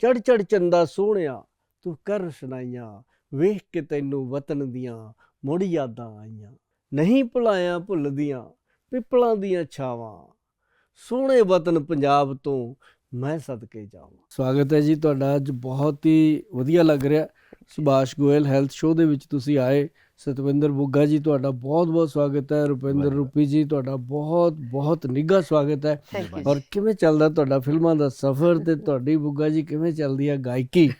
ਚੜ ਚੜ ਚੰਦਾ ਸੋਹਣਿਆ, ਤੂੰ ਕਰ ਸੁਣਾਈਆਂ, ਵੇਖ ਕੇ ਤੈਨੂੰ ਵਤਨ ਦੀਆਂ ਮੁੜ ਯਾਦਾਂ ਆਈਆਂ। ਨਹੀਂ ਭੁਲਾਇਆ ਭੁੱਲਦੀਆਂ, ਪਿੱਪਲਾਂ ਦੀਆਂ ਛਾਵਾਂ, ਸੋਹਣੇ ਵਤਨ ਪੰਜਾਬ ਤੋਂ ਮੈਂ ਸਦਕੇ ਜਾਵਾਂ। ਸਵਾਗਤ ਹੈ ਜੀ ਤੁਹਾਡਾ ਅੱਜ ਬਹੁਤ ਹੀ ਵਧੀਆ ਲੱਗ ਰਿਹਾ। ਸੁਭਾਸ਼ ਗੋਇਲ ਹੈਲਥ ਸ਼ੋਅ ਦੇ ਵਿੱਚ ਤੁਸੀਂ ਆਏ। ਸਤਵਿੰਦਰ ਬੁੱਗਾ ਜੀ ਤੁਹਾਡਾ ਬਹੁਤ ਬਹੁਤ ਸਵਾਗਤ ਹੈ। ਰੁਪਿੰਦਰ। ਰੂਪੀ ਜੀ ਤੁਹਾਡਾ ਬਹੁਤ ਬਹੁਤ ਨਿੱਘਾ ਸਵਾਗਤ ਹੈ। ਔਰ ਕਿਵੇਂ ਚੱਲਦਾ ਤੁਹਾਡਾ ਫਿਲਮਾਂ ਦਾ ਸਫ਼ਰ ਤੇ ਤੁਹਾਡੀ ਬੁੱਗਾ ਜੀ ਕਿਵੇਂ ਚੱਲਦੀ ਹੈ ਗਾਇਕੀ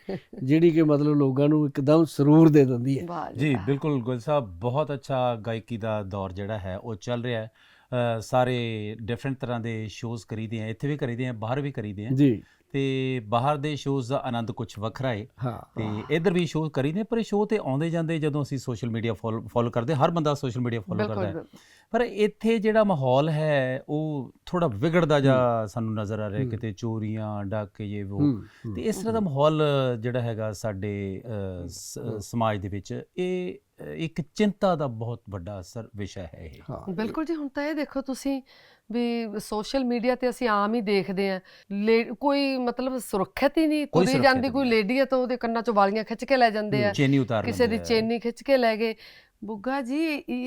ਜਿਹੜੀ ਕਿ ਮਤਲਬ ਲੋਕਾਂ ਨੂੰ ਇੱਕਦਮ ਸਰੂਰ ਦੇ ਦਿੰਦੀ ਹੈ? ਜੀ। ਬਿਲਕੁਲ ਗੁਲ ਸਾਹਿਬ ਬਹੁਤ ਅੱਛਾ ਗਾਇਕੀ ਦਾ ਦੌਰ ਜਿਹੜਾ ਹੈ ਉਹ ਚੱਲ ਰਿਹਾ ਹੈ। ਸਾਰੇ ਡਿਫਰੈਂਟ ਤਰ੍ਹਾਂ ਦੇ ਸ਼ੋਜ਼ ਕਰੀਦੇ ਆ ਇੱਥੇ ਵੀ ਕਰੀਦੇ ਆ ਬਾਹਰ ਵੀ ਕਰੀਦੇ ਆ। ਜੀ। ਤੇ ਬਾਹਰ ਦੇ ਸ਼ੋਜ਼ ਦਾ ਆਨੰਦ ਕੁਝ ਵੱਖਰਾ ਹੈ ਹਾਂ ਤੇ ਇੱਧਰ ਵੀ ਸ਼ੋਅ ਕਰੀਦੇ ਪਰ ਸ਼ੋਅ ਤੇ ਆਉਂਦੇ ਜਾਂਦੇ ਜਦੋਂ ਅਸੀਂ ਸੋਸ਼ਲ ਮੀਡੀਆ ਫੋਲੋ ਕਰਦੇ ਹਰ ਬੰਦਾ ਸੋਸ਼ਲ ਮੀਡੀਆ ਫੋਲੋ ਕਰਦਾ ਹੈ। ਬਿਲਕੁਲ। ਪਰ ਇੱਥੇ ਜਿਹੜਾ ਮਾਹੌਲ ਹੈ ਉਹ ਥੋੜਾ ਵਿਗੜਦਾ ਜਾ ਸਾਨੂੰ ਨਜ਼ਰ ਆ ਰਿਹਾ ਹੂੰ। ਕਿਤੇ ਚੋਰੀਆਂ ਡਾਕੇ ਇਹ ਉਹ ਹੂੰ, ਹੂੰ। ਤੇ ਇਸ ਤਰ੍ਹਾਂ ਦਾ ਮਾਹੌਲ ਜਿਹੜਾ ਹੈਗਾ ਸਾਡੇ। ਸਮਾਜ ਦੇ ਵਿੱਚ ਇਹ ਇੱਕ ਚਿੰਤਾ ਦਾ ਬਹੁਤ ਵੱਡਾ ਅਸਰ ਵਿਸ਼ਾ ਹੈ ਇਹ ਹਾਂ ਬਿਲਕੁਲ ਜੀ ਹੁਣ ਤਾਂ ਇਹ ਦੇਖੋ ਤੁਸੀਂ ਵੀ ਸੋਸ਼ਲ ਮੀਡੀਆ ਤੇ ਅਸੀਂ ਆਮ ਹੀ ਦੇਖਦੇ ਆ ਕੋਈ ਮਤਲਬ ਸੁਰੱਖਿਅਤ ਹੀ ਨਹੀਂ ਕੋਈ ਤੁਰੀ ਜਾਂਦੀ ਕੋਈ। ਲੇਡੀ ਆ ਤਾਂ ਉਹਦੇ ਕੰਨਾਂ ਚੋਂ ਵਾਲੀਆਂ ਖਿੱਚ ਕੇ ਲੈ ਜਾਂਦੇ ਆ ਚੇਨੀ ਉਤਾਰ ਕਿਸੇ ਦੀ। ਚੇਨੀ ਖਿੱਚ ਕੇ ਲੈ ਗਏ ਬੁੱਗਾ ਜੀ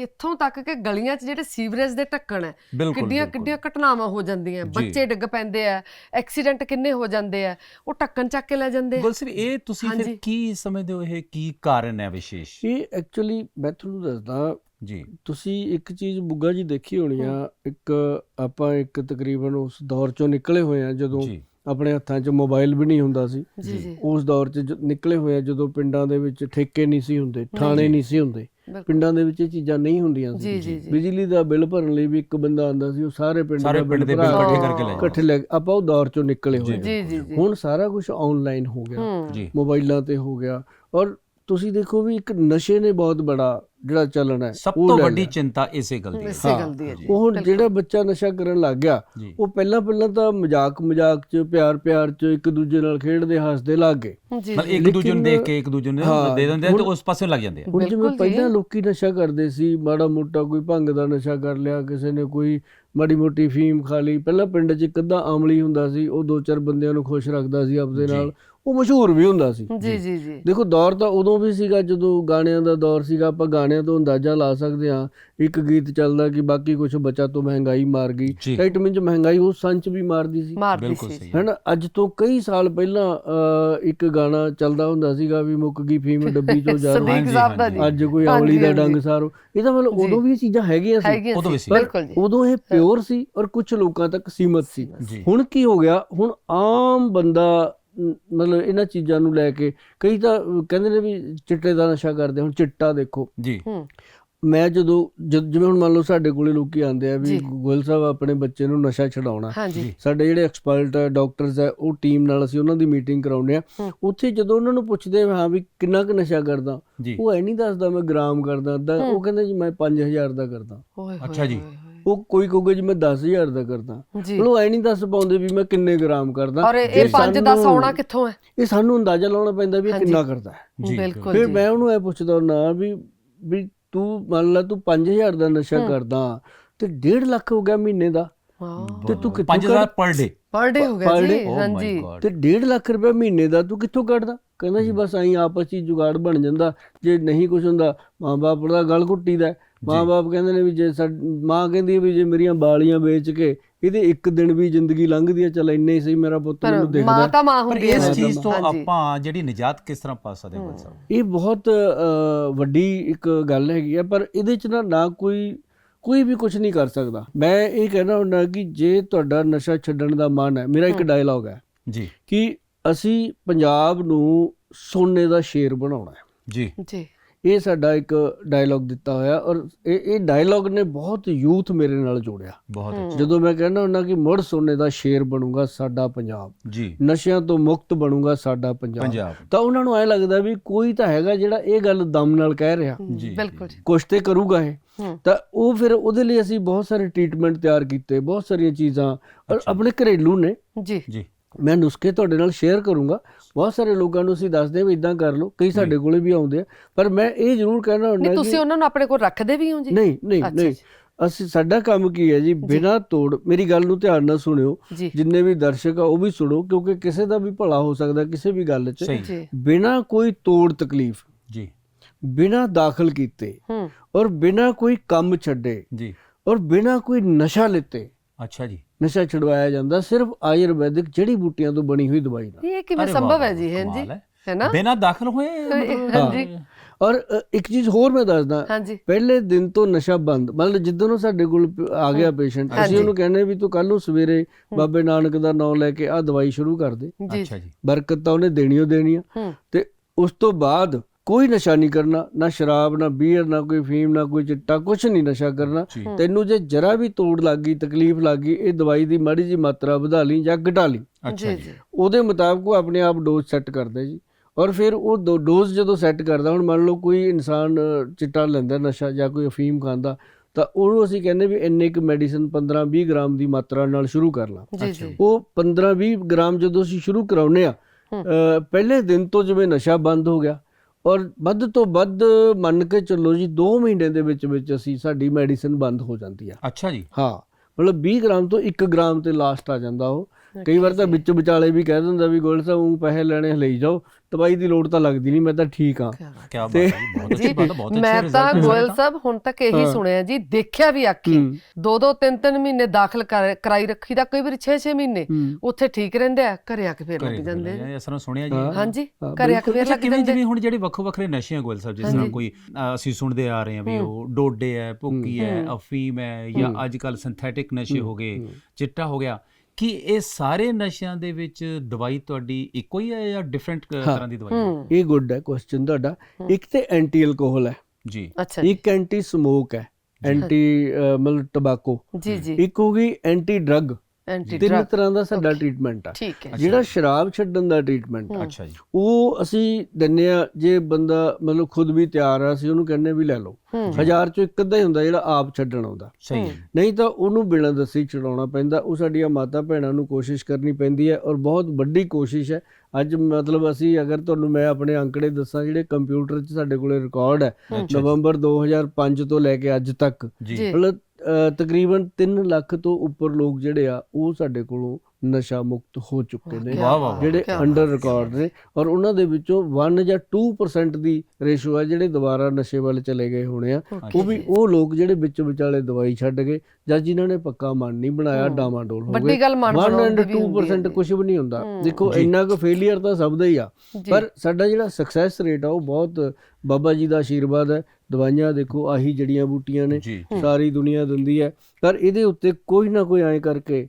ਇੱਥੋਂ ਤੱਕ ਕਿ ਗਲੀਆਂ 'ਚ ਜਿਹੜੇ ਸੀਵਰੇਜ ਦੇ ਢੱਕਣ ਹੈ ਬਿਲਕੁਲ ਕਿੱਡੀਆਂ ਬਿਲਕੁਲ। ਕਿੱਡੀਆਂ ਘਟਨਾਵਾਂ ਹੋ ਜਾਂਦੀਆਂ ਜੀ। ਬੱਚੇ ਡਿੱਗ ਪੈਂਦੇ ਆ ਐਕਸੀਡੈਂਟ ਕਿੰਨੇ ਹੋ ਜਾਂਦੇ ਆ ਉਹ ਢੱਕਣ ਚੱਕ ਕੇ ਲੈ ਜਾਂਦੇ ਆ ਗੁਲਸਿਰ ਇਹ ਤੁਸੀਂ ਫਿਰ ਹਾਂਜੀ। ਕੀ ਸਮਝਦੇ ਹੋ ਇਹ ਕੀ ਕਾਰਨ ਹੈ ਵਿਸ਼ੇਸ਼ ਇਹ ਐਕਚੁਅਲੀ ਮੈਂ ਤੁਹਾਨੂੰ ਦੱਸਦਾ ਜੀ ਤੁਸੀਂ ਇੱਕ ਚੀਜ਼ ਬੁੱਗਾ ਜੀ ਦੇਖੀ ਹੋਣੀ ਆ ਇੱਕ ਆਪਾਂ ਇੱਕ ਤਕਰੀਬਨ ਉਸ ਦੌਰ ਚੋਂ ਨਿਕਲੇ ਹੋਏ ਆ ਜਦੋਂ ਜੀ ਆਪਣੇ ਹੱਥਾਂ 'ਚ ਮੋਬਾਈਲ ਵੀ ਨਹੀਂ ਹੁੰਦਾ ਸੀ ਜੀ ਜੀ। ਉਸ ਦੌਰ 'ਚ ਜ- ਨਿਕਲੇ ਹੋਏ ਆ ਜਦੋਂ ਪਿੰਡਾਂ ਦੇ ਵਿੱਚ ਠੇਕੇ ਨਹੀਂ ਸੀ ਹੁੰਦੇ ਥਾਣੇ। ਨਹੀਂ ਸੀ ਹੁੰਦੇ ਪਿੰਡਾਂ ਦੇ ਵਿੱਚ ਇਹ ਚੀਜ਼ਾਂ ਨਹੀਂ ਹੁੰਦੀਆਂ ਸੀ ਬਿਜਲੀ ਦਾ ਬਿੱਲ ਭਰਨ ਲਈ ਵੀ ਇੱਕ ਬੰਦਾ ਆਂਦਾ ਸੀ ਉਹ ਸਾਰੇ ਪਿੰਡ ਦਾ ਬਿੱਲ ਭਰਾ ਇਕੱਠੇ। ਕਰਕੇ ਲੈ ਇਕੱਠੇ ਲੈ ਆਪਾਂ ਉਹ ਦੌਰ ਚੋਂ ਨਿਕਲੇ ਹੋਏ ਜੀ, ਆ। ਜੀ ਜੀ। ਜੀ ਹੁਣ ਸਾਰਾ ਕੁਝ ਆਨਲਾਈਨ ਹੋ ਗਿਆ। ਮੋਬਾਈਲਾਂ ਤੇ ਹੋ ਗਿਆ। ਔਰ ਤੁਸੀਂ ਦੇਖੋ ਵੀ ਇੱਕ ਨਸ਼ੇ ਨੇ ਬਹੁਤ ਬੜਾ ਜਿਹੜਾ ਚੱਲਣਾ ਹੈ ਸਭ ਉਹ ਤੋਂ ਵੱਡੀ। ਚਿੰਤਾ ਇਸੇ ਗੱਲ ਦੀ ਹੈ ਇਸੇ ਹਾਂ। ਗੱਲ ਦੀ ਹੈ ਜੀ ਉਹ। ਜਿਹੜਾ ਬੱਚਾ ਨਸ਼ਾ ਕਰਨ ਲੱਗ ਗਿਆ ਉਹ ਪਹਿਲਾਂ ਪਹਿਲਾਂ ਤਾਂ ਮਜ਼ਾਕ ਮਜ਼ਾਕ 'ਚ ਪਿਆਰ ਪਿਆਰ 'ਚ ਇੱਕ ਦੂਜੇ ਨਾਲ ਖੇਡਦੇ ਹੱਸਦੇ ਲੱਗ ਗਏ ਮਤਲਬ। ਇੱਕ ਦੂਜੇ ਨੂੰ ਦੇਖ ਕੇ ਇੱਕ ਦੂਜੇ ਨੂੰ ਦੇ ਦਿੰਦੇ ਆ ਤੇ ਉਸ ਪਾਸੇ ਲੱਗ ਜਾਂਦੇ ਆ ਹੁਣ ਜਿਵੇਂ। ਪਹਿਲਾਂ ਲੋਕੀ ਨਸ਼ਾ ਕਰਦੇ ਸੀ ਮਾੜਾ ਮੋਟਾ ਕੋਈ ਭੰਗ ਦਾ ਨਸ਼ਾ ਕਰ ਲਿਆ ਕਿਸੇ ਨੇ ਕੋਈ ਮਾੜੀ ਮੋਟੀ ਫੀਮ ਖਾ ਲਈ ਪਹਿਲਾਂ ਪਿੰਡ 'ਚ ਅੱਧਾ ਆਮਲੀ ਹੁੰਦਾ ਸੀ ਉਹ ਦੋ ਚਾਰ ਬੰਦਿਆਂ ਨੂੰ ਖੁਸ਼ ਰੱਖਦਾ ਸੀ ਆਪਦੇ। ਨਾਲ ਉਹ ਮਸ਼ਹੂਰ ਵੀ ਹੁੰਦਾ ਸੀ। ਜੀ ਜੀ। ਜੀ ਦੇਖੋ ਦੌਰ ਤਾਂ ਉਦੋਂ ਵੀ ਸੀਗਾ ਜਦੋਂ ਗਾਣਿਆਂ ਦਾ ਦੌਰ ਸੀਗਾ ਆਪਾਂ ਗਾਣਿਆਂ ਤੋਂ ਅੰਦਾਜ਼ਾ ਲਾ ਸਕਦੇ ਹਾਂ ਇੱਕ ਗੀਤ ਚੱਲਦਾ ਕਿ ਬਾਕੀ ਕੁਝ ਬਚਾ ਤੋਂ ਮਹਿੰਗਾਈ ਮਾਰ ਗਈ ਮੀਨਸ ਮਹਿੰਗਾਈ ਉਸ ਸੰਚ ਵੀ ਮਾਰਦੀ ਸੀ। ਮਾਰਦੀ ਬਿਲਕੁਲ ਸੀ ਸਹੀ ਹੈ ਹੈਨਾ ਅੱਜ ਤੋਂ ਕਈ ਸਾਲ ਪਹਿਲਾਂ ਇੱਕ ਗਾਣਾ ਚੱਲਦਾ ਹੁੰਦਾ ਸੀਗਾ ਵੀ ਮੁੱਕ ਗਈ ਫੀਮ ਡੱਬੀ ਹਾਂਜੀ। ਜੀ। ਅੱਜ ਕੋਈ ਅਮਲੀ ਦਾ। ਡੰਗ ਸਾਰੋ। ਇਹਦਾ ਮਤਲਬ। ਉਦੋਂ ਵੀ ਇਹ ਚੀਜ਼ਾਂ ਹੈਗੀਆਂ ਸੀ। ਉਦੋਂ ਵੀ ਸੀ। ਬਿਲਕੁਲ ਜੀ। ਉਦੋਂ ਇਹ ਪਿਓਰ ਸੀ ਔਰ ਕੁਝ ਲੋਕਾਂ ਤੱਕ ਸੀਮਤ ਸੀ। ਹੁਣ ਕੀ ਹੋ ਗਿਆ? ਹੁਣ ਆਮ ਬੰਦਾ ਮਤਲਬ ਇਹਨਾਂ ਚੀਜ਼ਾਂ ਨੂੰ ਲੈ ਕੇ ਕਈ ਤਾਂ ਕਹਿੰਦੇ ਨੇ ਵੀ ਚਿੱਟੇ ਦਾ ਨਸ਼ਾ ਕਰਦੇ ਹੁਣ ਚਿੱਟਾ ਦੇਖੋ ਜੀ ਹੂੰ ਮੈਂ ਜਦੋਂ ਜਿਵੇਂ ਹੁਣ ਮੰਨ ਲਓ ਸਾਡੇ ਕੋਲੇ ਲੋਕੀ ਆਉਂਦੇ ਆ ਵੀ। ਗੋਇਲ ਸਾਹਿਬ ਆਪਣੇ ਬੱਚੇ ਨੂੰ ਨਸ਼ਾ ਛਡਾਉਣਾ। ਸਾਡੇ ਜਿਹੜੇ ਐਕਸਪਰਟ ਡਾਕਟਰਸ ਆ ਉਹ ਟੀਮ ਨਾਲ ਅਸੀਂ ਉਹਨਾਂ ਦੀ ਮੀਟਿੰਗ ਕਰਾਉਂਦੇ ਆ। ਉੱਥੇ ਜਦੋਂ ਉਹਨਾਂ ਨੂੰ ਪੁੱਛਦੇ ਆ ਹਾਂ ਵੀ ਕਿੰਨਾ ਕੁ ਨਸ਼ਾ ਕਰਦਾ ਉਹ ਐ ਨਹੀਂ ਦੱਸਦਾ ਮੈਂ ਗ੍ਰਾਮ ਕਰਦਾ। ਉਹ ਕਹਿੰਦਾ ਜੀ ਮੈਂ 5000 ਦਾ ਕਰਦਾ ਅੱਛਾ ਜੀ। ਉਹ ਕੋਈ ਕਹੂਗਾ ਜੀ ਮੈਂ 10000 ਦਾ ਕਰਦਾ। ਜੀ। ਮਤਲਬ ਐ ਨਹੀਂ ਦੱਸ ਪਾਉਂਦੇ ਵੀ ਮੈਂ ਕਿੰਨੇ ਗ੍ਰਾਮ ਕਰਦਾ। ਔਰ ਇਹ ਇਹ 5 10 ਸਾਨੂੰ- ਆਉਣਾ ਕਿੱਥੋਂ ਹੈ? ਇਹ ਸਾਨੂੰ ਅੰਦਾਜ਼ਾ ਲਾਉਣਾ ਪੈਂਦਾ ਵੀ ਇਹ ਹਾਂਜੀ। ਕਿੰਨਾ ਕਰਦਾ ਹੈ। ਜੀ ਬਿਲਕੁਲ ਫਿਰ ਜੀ। ਮੈਂ ਉਹਨੂੰ ਇਹ ਪੁੱਛਦਾ ਨਾ ਵੀ ਵੀ ਤੂੰ ਮੰਨ ਲਾ ਤੂੰ 5000 ਦਾ ਨਸ਼ਾ। ਕਰਦਾ ਤੇ 1.5 ਲੱਖ ਹੋ ਗਿਆ ਮਹੀਨੇ ਦਾ। ਹਾਂ ਤੇ ਤੂੰ ਕਿੱਥੋਂ 5000 ਪਰ ਡੇ ਪਰ ਡੇ ਹੋ ਗਿਆ per ਜੀ day? ਮਾਈ ਹਾਂਜੀ। ਤੇ 1.5 ਲੱਖ ਰੁਪਏ ਮਹੀਨੇ ਦਾ ਤੂੰ ਕਿੱਥੋਂ ਕੱਢਦਾ? ਕਹਿੰਦਾ ਜੀ ਬਸ ਐਂ ਆਪਸ ਵਿੱਚ ਜੁਗਾੜ ਬਣ ਜਾਂਦਾ। ਜੇ ਨਹੀਂ ਕੁਝ ਹੁੰਦਾ ਮਾਂ-ਬਾਪ ਦਾ ਗਲ ਘੁੱਟੀਦਾ। ਹੈ। ਮਾਂ-ਬਾਪ ਕਹਿੰਦੇ ਨੇ ਵੀ ਜੇ ਮਾਂ ਕਹਿੰਦੀ ਵੀ ਜੇ ਮੇਰੀਆਂ ਬਾਲੀਆਂ ਵੇਚ ਕੇ ਇਹਦੇ ਇੱਕ ਦਿਨ ਵੀ ਜ਼ਿੰਦਗੀ ਲੰਘਦੀ ਹੈ ਚੱਲ ਇੰਨੇ ਹੀ ਸਹੀ ਮੇਰਾ ਪੁੱਤ ਪਰ ਮੈਨੂੰ ਮਾਂ ਦੇਖਦਾ ਤਾਂ ਮਾਂ ਹੁੰਦੀ ਹੈ। ਇਸ ਨਾ। ਚੀਜ਼ ਤੋਂ। ਆਪਾਂ ਜਿਹੜੀ ਨਿਜਾਤ ਕਿਸ ਤਰ੍ਹਾਂ ਪਾ ਸਕਦੇ ਹਾਂ ਸਾਹਿਬ ਇਹ ਬਹੁਤ ਵੱਡੀ ਇੱਕ ਗੱਲ ਹੈਗੀ ਆ ਪਰ ਇਹਦੇ ਚ ਨਾ ਨਾ ਕੋਈ ਕੋਈ ਵੀ ਕੁਝ ਨਹੀਂ ਕਰ ਸਕਦਾ। ਮੈਂ ਇਹ ਕਹਿਣਾ ਹੁੰਦਾ ਕਿ ਜੇ ਤੁਹਾਡਾ ਨਸ਼ਾ ਛੱਡਣ ਦਾ ਮਨ ਹੈ ਮੇਰਾ ਇੱਕ। ਡਾਇਲੌਗ ਹੈ ਜੀ। ਕਿ ਅਸੀਂ ਪੰਜਾਬ ਨੂੰ ਸੋਨੇ ਦਾ ਸ਼ੇਰ ਬਣਾਉਣਾ ਹੈ। ਜੀ। ਜੀ। ਇਹ ਸਾਡਾ ਇੱਕ ਡਾਇਲੌਗ ਦਿੱਤਾ ਹੋਇਆ ਔਰ ਇਹ ਇਹ ਡਾਇਲੌਗ ਨੇ ਬਹੁਤ ਯੂਥ ਮੇਰੇ ਨਾਲ ਜੋੜਿਆ। ਬਹੁਤ ਜਦੋਂ ਮੈਂ ਕਹਿੰਦਾ ਹੁੰਦਾ ਕਿ ਮੁੜ ਸੋਨੇ ਦਾ ਸ਼ੇਰ ਬਣੂਗਾ ਸਾਡਾ ਪੰਜਾਬ। ਜੀ। ਨਸ਼ਿਆਂ ਤੋਂ ਮੁਕਤ ਬਣੂਗਾ ਸਾਡਾ ਪੰਜਾਬ। ਤਾਂ ਉਹਨਾਂ ਨੂੰ ਐ ਲੱਗਦਾ ਵੀ ਕੋਈ ਤਾਂ ਹੈਗਾ ਜਿਹੜਾ ਇਹ ਗੱਲ ਦਮ ਨਾਲ ਕਹਿ ਰਿਹਾ। ਜੀ, ਬਿਲਕੁਲ। ਜੀ। ਕੁਛ ਤੇ ਕਰੂਗਾ ਇਹ। ਤਾਂ ਉਹ ਫਿਰ ਉਹਦੇ ਲਈ ਅਸੀਂ ਬਹੁਤ ਸਾਰੇ ਟ੍ਰੀਟਮੈਂਟ ਤਿਆਰ ਕੀਤੇ ਬਹੁਤ ਸਾਰੀਆਂ ਚੀਜ਼ਾਂ। ਔਰ। ਆਪਣੇ ਘਰੇਲੂ ਨੇ। ਜੀ। ਜੀ। ਮੈਂ ਨੁਸਖੇ ਤੁਹਾਡੇ ਨਾਲ ਸ਼ੇਅਰ ਕਰੂੰਗਾ। ਬਹੁਤ ਸਾਰੇ ਲੋਕਾਂ ਨੂੰ ਅਸੀਂ ਦੱਸਦੇ ਹਾਂ ਵੀ ਇਦਾਂ ਕਰ ਲਓ। ਕਈ ਸਾਡੇ ਕੋਲੇ ਵੀ ਆਉਂਦੇ ਆ। ਪਰ ਮੈਂ ਇਹ ਜ਼ਰੂਰ ਕਹਿਣਾ ਹੁੰਦਾ ਨਹੀਂ ਕਿ ਤੁਸੀਂ ਉਹਨਾਂ ਨੂੰ ਆਪਣੇ ਕੋਲ ਰੱਖਦੇ ਵੀ ਹੋ ਜੀ? ਨਹੀਂ ਨਹੀਂ ਨਹੀਂ। ਅਸੀਂ ਸਾਡਾ ਕੰਮ ਕੀ ਹੈ ਜੀ? ਬਿਨਾਂ ਤੋੜ ਮੇਰੀ ਗੱਲ ਨੂੰ ਧਿਆਨ ਨਾਲ ਸੁਣਿਓ। ਜਿੰਨੇ ਵੀ ਦਰਸ਼ਕ ਆ ਉਹ ਵੀ ਸੁਣੋ ਕਿਉਂਕਿ ਕਿਸੇ ਦਾ ਵੀ ਭਲਾ ਹੋ ਸਕਦਾ ਕਿਸੇ ਵੀ ਗੱਲ 'ਚ। ਬਿਨਾਂ ਕੋਈ ਤੋੜ ਤਕਲੀਫ ਜੀ। ਬਿਨਾਂ ਦਾਖਲ ਕੀਤੇ ਹੂੰ। ਔਰ ਬਿਨਾਂ ਕੋਈ ਕੰਮ ਛੱਡੇ ਜੀ। ਔਰ ਬਿਨਾਂ ਕੋਈ ਨਸ਼ਾ ਲਿੱਤੇ ਅੱਛਾ ਜੀ। ਨਸ਼ਾ ਛੁਡਵਾਇਆ ਜਾਂਦਾ ਸਿਰਫ ਆਯੁਰਵੈਦਿਕ ਜੜੀ ਬੂਟੀਆਂ ਤੋਂ ਬਣੀ ਹੋਈ ਦਵਾਈ ਨਾਲ। ਇਹ ਕਿਵੇਂ ਸੰਭਵ ਹੈ ਜੀ ਹਾਂ ਜੀ? ਹੈ। ਨਾ ਬਿਨਾਂ ਦਾਖਲ ਹੋਏ ਹਾਂਜੀ। ਔਰ ਇੱਕ ਚੀਜ਼ ਹੋਰ ਮੈਂ ਦੱਸਦਾ। ਪਹਿਲੇ ਦਿਨ ਤੋਂ ਨਸ਼ਾ ਬੰਦ ਮਤਲਬ ਜਿੱਦਣ ਉਹ ਸਾਡੇ ਕੋਲ ਆ ਗਿਆ ਪੇਸ਼ੈਂਟ। ਅਸੀਂ ਉਹਨੂੰ ਕਹਿੰਦੇ ਵੀ ਤੂੰ ਕੱਲ ਨੂੰ ਸਵੇਰੇ ਬਾਬੇ ਨਾਨਕ ਦਾ ਨਾਮ ਲੈ ਕੇ ਆ ਦਵਾਈ ਸ਼ੁਰੂ ਕਰ ਦੇ। ਅੱਛਾ ਜੀ। ਬਰਕਤ ਤਾਂ ਉਹਨੇ ਦੇਣੀ ਓ ਦੇਣੀ ਆ ਤੇ ਉਸ ਤੋਂ ਬਾਅਦ ਕੋਈ ਨਸ਼ਾ ਨਹੀਂ ਕਰਨਾ ਨਾ ਸ਼ਰਾਬ ਨਾ ਬੀਅਰ ਨਾ ਕੋਈ ਫੀਮ ਨਾ ਕੋਈ ਚਿੱਟਾ ਕੁਝ ਨਹੀਂ ਨਸ਼ਾ ਕਰਨਾ। ਤੈਨੂੰ ਜੇ ਜਰਾ ਵੀ ਤੋੜ ਲੱਗ ਗਈ ਤਕਲੀਫ ਲੱਗ ਗਈ ਇਹ ਦਵਾਈ ਦੀ ਮਾੜੀ ਜੀ ਮਾਤਰਾ ਵਧਾ ਲਈ ਜਾਂ ਘਟਾ ਲਈ ਅੱਛਾ ਜੀ ਉਹਦੇ ਮੁਤਾਬਕ ਉਹ ਆਪਣੇ ਆਪ ਡੋਜ਼ ਸੈੱਟ ਕਰਦਾ ਜੀ। ਔਰ ਫਿਰ ਉਹ ਦੋ- ਡੋਜ਼ ਜਦੋਂ ਸੈੱਟ ਕਰਦਾ ਹੁਣ ਮੰਨ ਲਓ ਕੋਈ ਇਨਸਾਨ ਚਿੱਟਾ ਲੈਂਦਾ ਨਸ਼ਾ ਜਾਂ ਕੋਈ ਅਫੀਮ ਖਾਂਦਾ ਤਾਂ ਉਹਨੂੰ ਅਸੀਂ ਕਹਿੰਦੇ ਵੀ ਇੰਨੇ ਕੁ ਮੈਡੀਸਨ 15-20 ਗ੍ਰਾਮ ਦੀ ਮਾਤਰਾ ਨਾਲ ਸ਼ੁਰੂ ਕਰ ਲਾ। ਉਹ 15-20 ਗ੍ਰਾਮ ਜਦੋਂ ਅਸੀਂ ਸ਼ੁਰੂ ਕਰਾਉਨੇ ਆ ਹੂੰ। ਪਹਿਲੇ ਦਿਨ ਤੋਂ ਜਿਵੇਂ ਨਸ਼ਾ ਬੰਦ ਹੋ ਗਿਆ ਔਰ ਵੱਧ ਤੋਂ ਵੱਧ ਮੰਨ ਕੇ ਚੱਲੋ ਜੀ 2 ਮਹੀਨੇ ਦੇ ਵਿੱਚ ਵਿੱਚ ਅਸੀਂ ਸਾਡੀ ਮੈਡੀਸਨ ਬੰਦ ਹੋ ਜਾਂਦੀ ਆ। ਅੱਛਾ ਜੀ। ਹਾਂ ਮਤਲਬ 20 ਗ੍ਰਾਮ ਤੋਂ 1 ਗ੍ਰਾਮ ਤੇ ਲਾਸਟ ਆ ਜਾਂਦਾ ਉਹ। ਕਈ ਵਾਰ ਤਾਂ ਵਿੱਚ ਵਿਚਾਲੇ ਵੀ ਕਹਿ ਦਿੰਦਾ ਵੀ ਗੋਲ ਸਾਹਿਬ ਉਹ ਪੈਸੇ ਲੈਣੇ ਲਈ ਜਾਓ ਦਵਾਈ ਦੀ ਲੋੜ ਤਾਂ ਲੱਗਦੀ ਨਹੀਂ ਮੈਂ ਤਾਂ ਠੀਕ ਆ। ਕੀ ਬਾਤ ਹੈ ਬਹੁਤ ਅੱਛੀ ਬਾਤ ਬਹੁਤ ਅੱਛੇ ਮੈਂ ਤਾਂ ਗੋਇਲ ਸਾਹਿਬ ਹੁਣ ਤੱਕ ਇਹੀ। ਸੁਣਿਆ ਜੀ ਦੇਖਿਆ ਵੀ ਆਖੀ ਦੋ ਦੋ ਤਿੰਨ ਤਿੰਨ ਮਹੀਨੇ ਦਾਖਲ ਕਰ- ਕਰਾਈ ਰੱਖੀ ਦਾ ਕਈ ਵਾਰੀ 6-6 ਮਹੀਨੇ। ਉੱਥੇ ਠੀਕ ਰਹਿੰਦੇ ਆ ਘਰੇ ਆ ਕੇ ਫੇਰ ਲੱਗ ਜਾਂਦੇ ਜਾਂਦੇ ਇਸ ਤਰ੍ਹਾਂ ਸੁਣਿਆ ਜੀ। ਹਾਂਜੀ ਘਰੇ ਆ ਕੇ ਫੇਰ ਲੱਗ ਜਾਂਦੇ ਜਿਵੇਂ ਹੁਣ ਜਿਹੜੇ ਵੱਖੋ ਵੱਖਰੇ ਨਸ਼ੇ ਆ ਗੋਇਲ ਸਾਹਿਬ ਜਿਸ ਤਰ੍ਹਾਂ। ਕੋਈ ਅਸੀਂ ਸੁਣਦੇ ਆ ਰਹੇ ਹਾਂ ਵੀ। ਉਹ ਡੋਡੇ ਹੈ ਭੁੱਕੀ ਹੈ। ਅਫੀਮ ਹੈ ਜਾਂ। ਅੱਜ ਕੱਲ ਸਿੰਥੈਟਿਕ ਨਸ਼ੇ ਹੋ ਗਏ। ਚਿੱਟਾ ਹੋ ਗਿਆ ਕੀ ਇਹ ਸਾਰੇ ਨਸ਼ਿਆਂ ਦੇ ਵਿੱਚ ਦਵਾਈ ਤੁਹਾਡੀ ਇੱਕੋ ਹੀ ਹੈ ਜਾਂ ਡਿਫਰੈਂਟ। ਤਰ੍ਹਾਂ ਦੀ ਦਵਾਈ ਹੈ? ਇਹ ਗੁੱਡ ਹੈ ਕੁਐਸਚਨ ਤੁਹਾਡਾ। ਇੱਕ ਤੇ ਐਂਟੀ ਅਲਕੋਹਲ ਹੈ। ਜੀ। ਇੱਕ ਐਂਟੀ ਸਮੋਕ ਹੈ ਐਂਟੀ ਮਤਲਬ ਟਬਾਕੋ ਜੀ ਜੀ। ਇੱਕ ਹੋ ਗਈ ਐਂਟੀ ਡਰੱਗ ਤਿੰਨ ਤਰ੍ਹਾਂ ਦਾ ਸਾਡਾ. ਟ੍ਰੀਟਮੈਂਟ ਆ ਠੀਕ ਹੈ ਅੱਛਾ। ਜਿਹੜਾ ਸ਼ਰਾਬ ਛੱਡਣ ਦਾ ਟ੍ਰੀਟਮੈਂਟ ਆ। ਅੱਛਾ ਜੀ ਉਹ ਅਸੀਂ ਦਿੰਨੇ ਆ ਜੇ ਬੰਦਾ ਮਤਲਬ ਖੁਦ ਵੀ ਤਿਆਰ ਆ ਅਸੀਂ ਉਹਨੂੰ ਕਹਿੰਨੇ ਵੀ ਲੈ ਲਓ ਹਜ਼ਾਰ ਚੋਂ ਇੱਕ ਅੱਧਾ ਹੀ ਹੁੰਦਾ ਜਿਹੜਾ ਆਪ ਛੱਡਣ ਆਉਂਦਾ ਸਹੀ। ਨਹੀਂ ਤਾਂ ਉਹਨੂੰ ਬਿਨਾਂ ਦੱਸੀ ਚੜਾਉਣਾ ਪੈਂਦਾ ਉਹ ਸਾਡੀਆਂ ਮਾਤਾ ਭੈਣਾਂ ਨੂੰ ਕੋਸ਼ਿਸ਼ ਕਰਨੀ ਪੈਂਦੀ ਹੈ ਔਰ ਬਹੁਤ ਵੱਡੀ ਕੋਸ਼ਿਸ਼ ਹੈ ਅੱਜ ਮਤਲਬ ਅਸੀਂ ਅਗਰ ਤੁਹਾਨੂੰ ਮੈਂ ਆਪਣੇ ਅੰਕੜੇ ਦੱਸਾਂ ਜਿਹੜੇ ਕੰਪਿਊਟਰ 'ਚ ਸਾਡੇ ਕੋਲੇ ਰਿਕਾਰਡ ਹੈ। ਨਵੰਬਰ 2005 ਤੋਂ ਲੈ ਕੇ ਅੱਜ ਤੱਕ। ਮਤਲਬ ਤਕਰੀਬਨ 3 ਲੱਖ ਤੋਂ ਉੱਪਰ ਲੋਕ ਜਿਹੜੇ ਆ ਉਹ ਸਾਡੇ ਕੋਲੋਂ ਨਸ਼ਾ ਮੁਕਤ ਹੋ ਚੁੱਕੇ ਨੇ ਜਿਹੜੇ ਅੰਡਰ। ਰਿਕਾਰਡ ਨੇ ਔਰ ਉਹਨਾਂ ਦੇ ਵਿੱਚੋਂ 1 ਜਾਂ 2% ਦੀ ਰੇਸ਼ੋ ਹੈ ਜਿਹੜੇ ਦੁਬਾਰਾ ਨਸ਼ੇ ਵੱਲ ਚਲੇ ਗਏ ਹੋਣੇ ਆ ਉਹ ਵੀ। ਉਹ ਲੋਕ ਜਿਹੜੇ ਵਿੱਚ ਵਿਚਾਲੇ ਦਵਾਈ ਛੱਡ ਗਏ ਜਾਂ ਜਿਨ੍ਹਾਂ ਨੇ ਪੱਕਾ ਮਨ ਨਹੀਂ ਬਣਾਇਆ। ਡਾਮਾਡੋਲ ਹੋ ਵੱਡੀ ਗਏ ਗੱਲ ਮਨ 1 ਬਣਾਉਣ ਐਂਡ ਦੀ ਵੀ ਹੁੰਦੀ ਹੈ 2% ਕੁਝ ਵੀ ਨਹੀਂ ਹੁੰਦਾ। ਦੇਖੋ। ਇੰਨਾ ਕੁ ਫੇਲਿਅਰ ਤਾਂ ਸਭ ਦਾ ਹੀ ਆ। ਪਰ ਸਾਡਾ ਜਿਹੜਾ ਸਕਸੈਸ ਰੇਟ ਆ ਉਹ ਬਹੁਤ ਬਾਬਾ ਜੀ ਦਾ ਆਸ਼ੀਰਵਾਦ ਹੈ ਦਵਾਈਆਂ ਦੇਖੋ ਆਹੀ ਜੜੀਆਂ ਬੂਟੀਆਂ ਨੇ। ਸਾਰੀ ਦੁਨੀਆ ਦਿੰਦੀ ਹੈ ਪਰ ਇਹਦੇ ਉੱਤੇ ਕੋਈ ਨਾ ਕੋਈ ਐਂ ਕਰਕੇ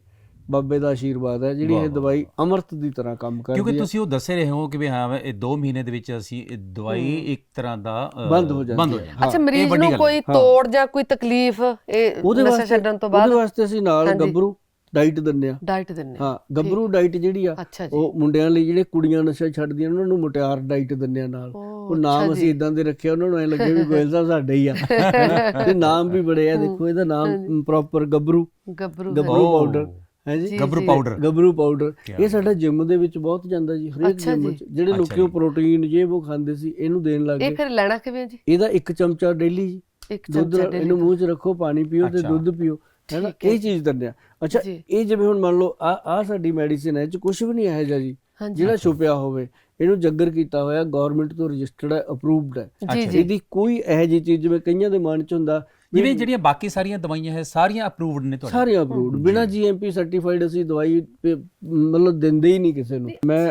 ਬਾਬੇ ਦਾ ਆਸ਼ੀਰਵਾਦ ਹੈ ਜਿਹੜੀ ਇਹ ਦਵਾਈ ਅਮਰਤ ਦੀ ਤਰ੍ਹਾਂ ਕੰਮ ਕਿਉਂਕਿ ਕਰਦੀ ਹੈ। ਤੁਸੀਂ ਉਹ ਦੱਸੇ ਰਹੇ ਹੋ ਕਿ ਵੀ ਹਾਂ ਇਹ 2 ਮਹੀਨੇ ਦੇ ਵਿੱਚ ਅਸੀਂ ਇਹ ਦਵਾਈ ਇੱਕ ਤਰ੍ਹਾਂ ਦਾ ਬੰਦ ਹੋ ਜਾਂਦੀ ਬੰਦ ਹੋ ਅੱਛਾ ਮਰੀਜ਼ ਨੂੰ ਕੋਈ। ਤੋੜ ਜਾਂ ਕੋਈ ਤਕਲੀਫ ਇਹ ਨਸ਼ਾ ਛੱਡਣ ਤੋਂ ਬਾਅਦ? ਉਹਦੇ ਵਾਸਤੇ ਅਸੀਂ ਨਾਲ। ਗੱਭਰੂ ਡਾਈਟ ਦਿੰਨੇ ਆ ਡਾਈਟ ਦਿੰਨੇ ਆ। ਹਾਂ ਗੱਭਰੂ ਡਾਈਟ ਜਿਹੜੀ ਆ ਉਹ ਮੁੰਡਿਆਂ ਲਈ ਜਿਹੜੇ ਕੁੜੀਆਂ ਨਸ਼ਾ ਛੱਡਦੀਆਂ ਉਹਨਾਂ ਨੂੰ ਮੁਟਿਆਰ ਡਾਈਟ ਦਿੰਨੇ ਆ ਨਾਲ। ਉਹ ਨਾਮ ਅਸੀਂ। ਇਦਾਂ ਦੇ ਰੱਖਿਆ ਉਹਨਾਂ ਨੂੰ ਐ ਲੱਗੇ ਵੀ ਗੋਇਲ ਸਾਹਿਬ ਸਾਡੇ ਹੀ ਆ। ਤੇ ਨਾਮ ਵੀ ਬੜੇ ਆ ਦੇਖੋ ਇਹਦਾ ਨਾਮ ਪ੍ਰੋਪਰ ਗੱਭਰੂ ਗੱਭਰੂ ਗੱਭਰੂ ਪਾਊਡਰ ਹੈ ਜੀ ਜੀ, ਗੱਭਰੂ ਜੀ। ਪਾਊਡਰ ਗੱਭਰੂ ਪਾਊਡਰ ਇਹ ਸਾਡਾ ਜਿਮ ਦੇ ਵਿੱਚ ਬਹੁਤ ਜਾਂਦਾ ਜੀ ਹਰੇਕ ਜਿਮ ਜੀ। ਚ। ਜਿਹੜੇ ਲੋਕੀ ਉਹ ਜੀ। ਪ੍ਰੋਟੀਨ ਜੇ ਉਹ ਖਾਂਦੇ ਸੀ ਇਹਨੂੰ ਦੇਣ ਲੱਗ ਇਹ ਫਿਰ ਲੈਣਾ ਕਿਵੇਂ ਜੀ? ਇਹਦਾ ਇੱਕ ਚਮਚਾ ਡੇਲੀ ਜੀ। ਇੱਕ ਚਮਚਾ ਇਹਨੂੰ daily ਮੂੰਹ 'ਚ ਰੱਖੋ ਪਾਣੀ ਪੀਓ ਤੇ। ਦੁੱਧ ਪੀਓ। ਹੈ ਇਹ ਚੀਜ਼ ਦਿੰਦੇ ਆ। ਅੱਛਾ ਜੀ। ਇਹ ਜਿਵੇਂ ਹੁਣ ਮੰਨ ਲਓ ਆ ਆ ਸਾਡੀ ਮੈਡੀਸਿਨ ਹੈ 'ਚ ਕੁਝ ਵੀ ਨਹੀਂ ਇਹੋ ਜਿਹਾ ਜੀ। ਜਿਹੜਾ ਛੁਪਿਆ ਹੋਵੇ ਇਹਨੂੰ ਜੱਗਰ ਕੀਤਾ ਹੋਇਆ ਗਵਰਨਮੈਂਟ ਤੋਂ ਰਜਿਸਟਰਡ ਹੈ ਅਪਰੂਵਡ ਹੈ। ਜੀ ਅੱਛਾ। ਜੀ। ਇਹਦੀ ਕੋਈ ਇਹੋ ਜਿਹੀ ਚੀਜ਼ ਜਿਵੇਂ ਕਈਆਂ ਦੇ ਮਨ 'ਚ ਹੁੰਦਾ ਜਿਵੇਂ ਜਿਹੜੀਆਂ ਬਾਕੀ ਸਾਰੀਆਂ ਦਵਾਈਆਂ ਹੈ ਸਾਰੀਆਂ ਅਪਰੂਵਡ ਨੇ ਤੁਹਾਡੇ? ਸਾਰੀਆਂ ਅਪਰੂਵਡ ਬਿਨਾ ਜੀਐਮਪੀ ਸਰਟੀਫਾਈਡ ਅਸੀਂ ਦਵਾਈ ਮਤਲਬ ਦਿੰਦੇ ਹੀ ਨਹੀਂ ਕਿਸੇ ਨੂੰ। ਮੈਂ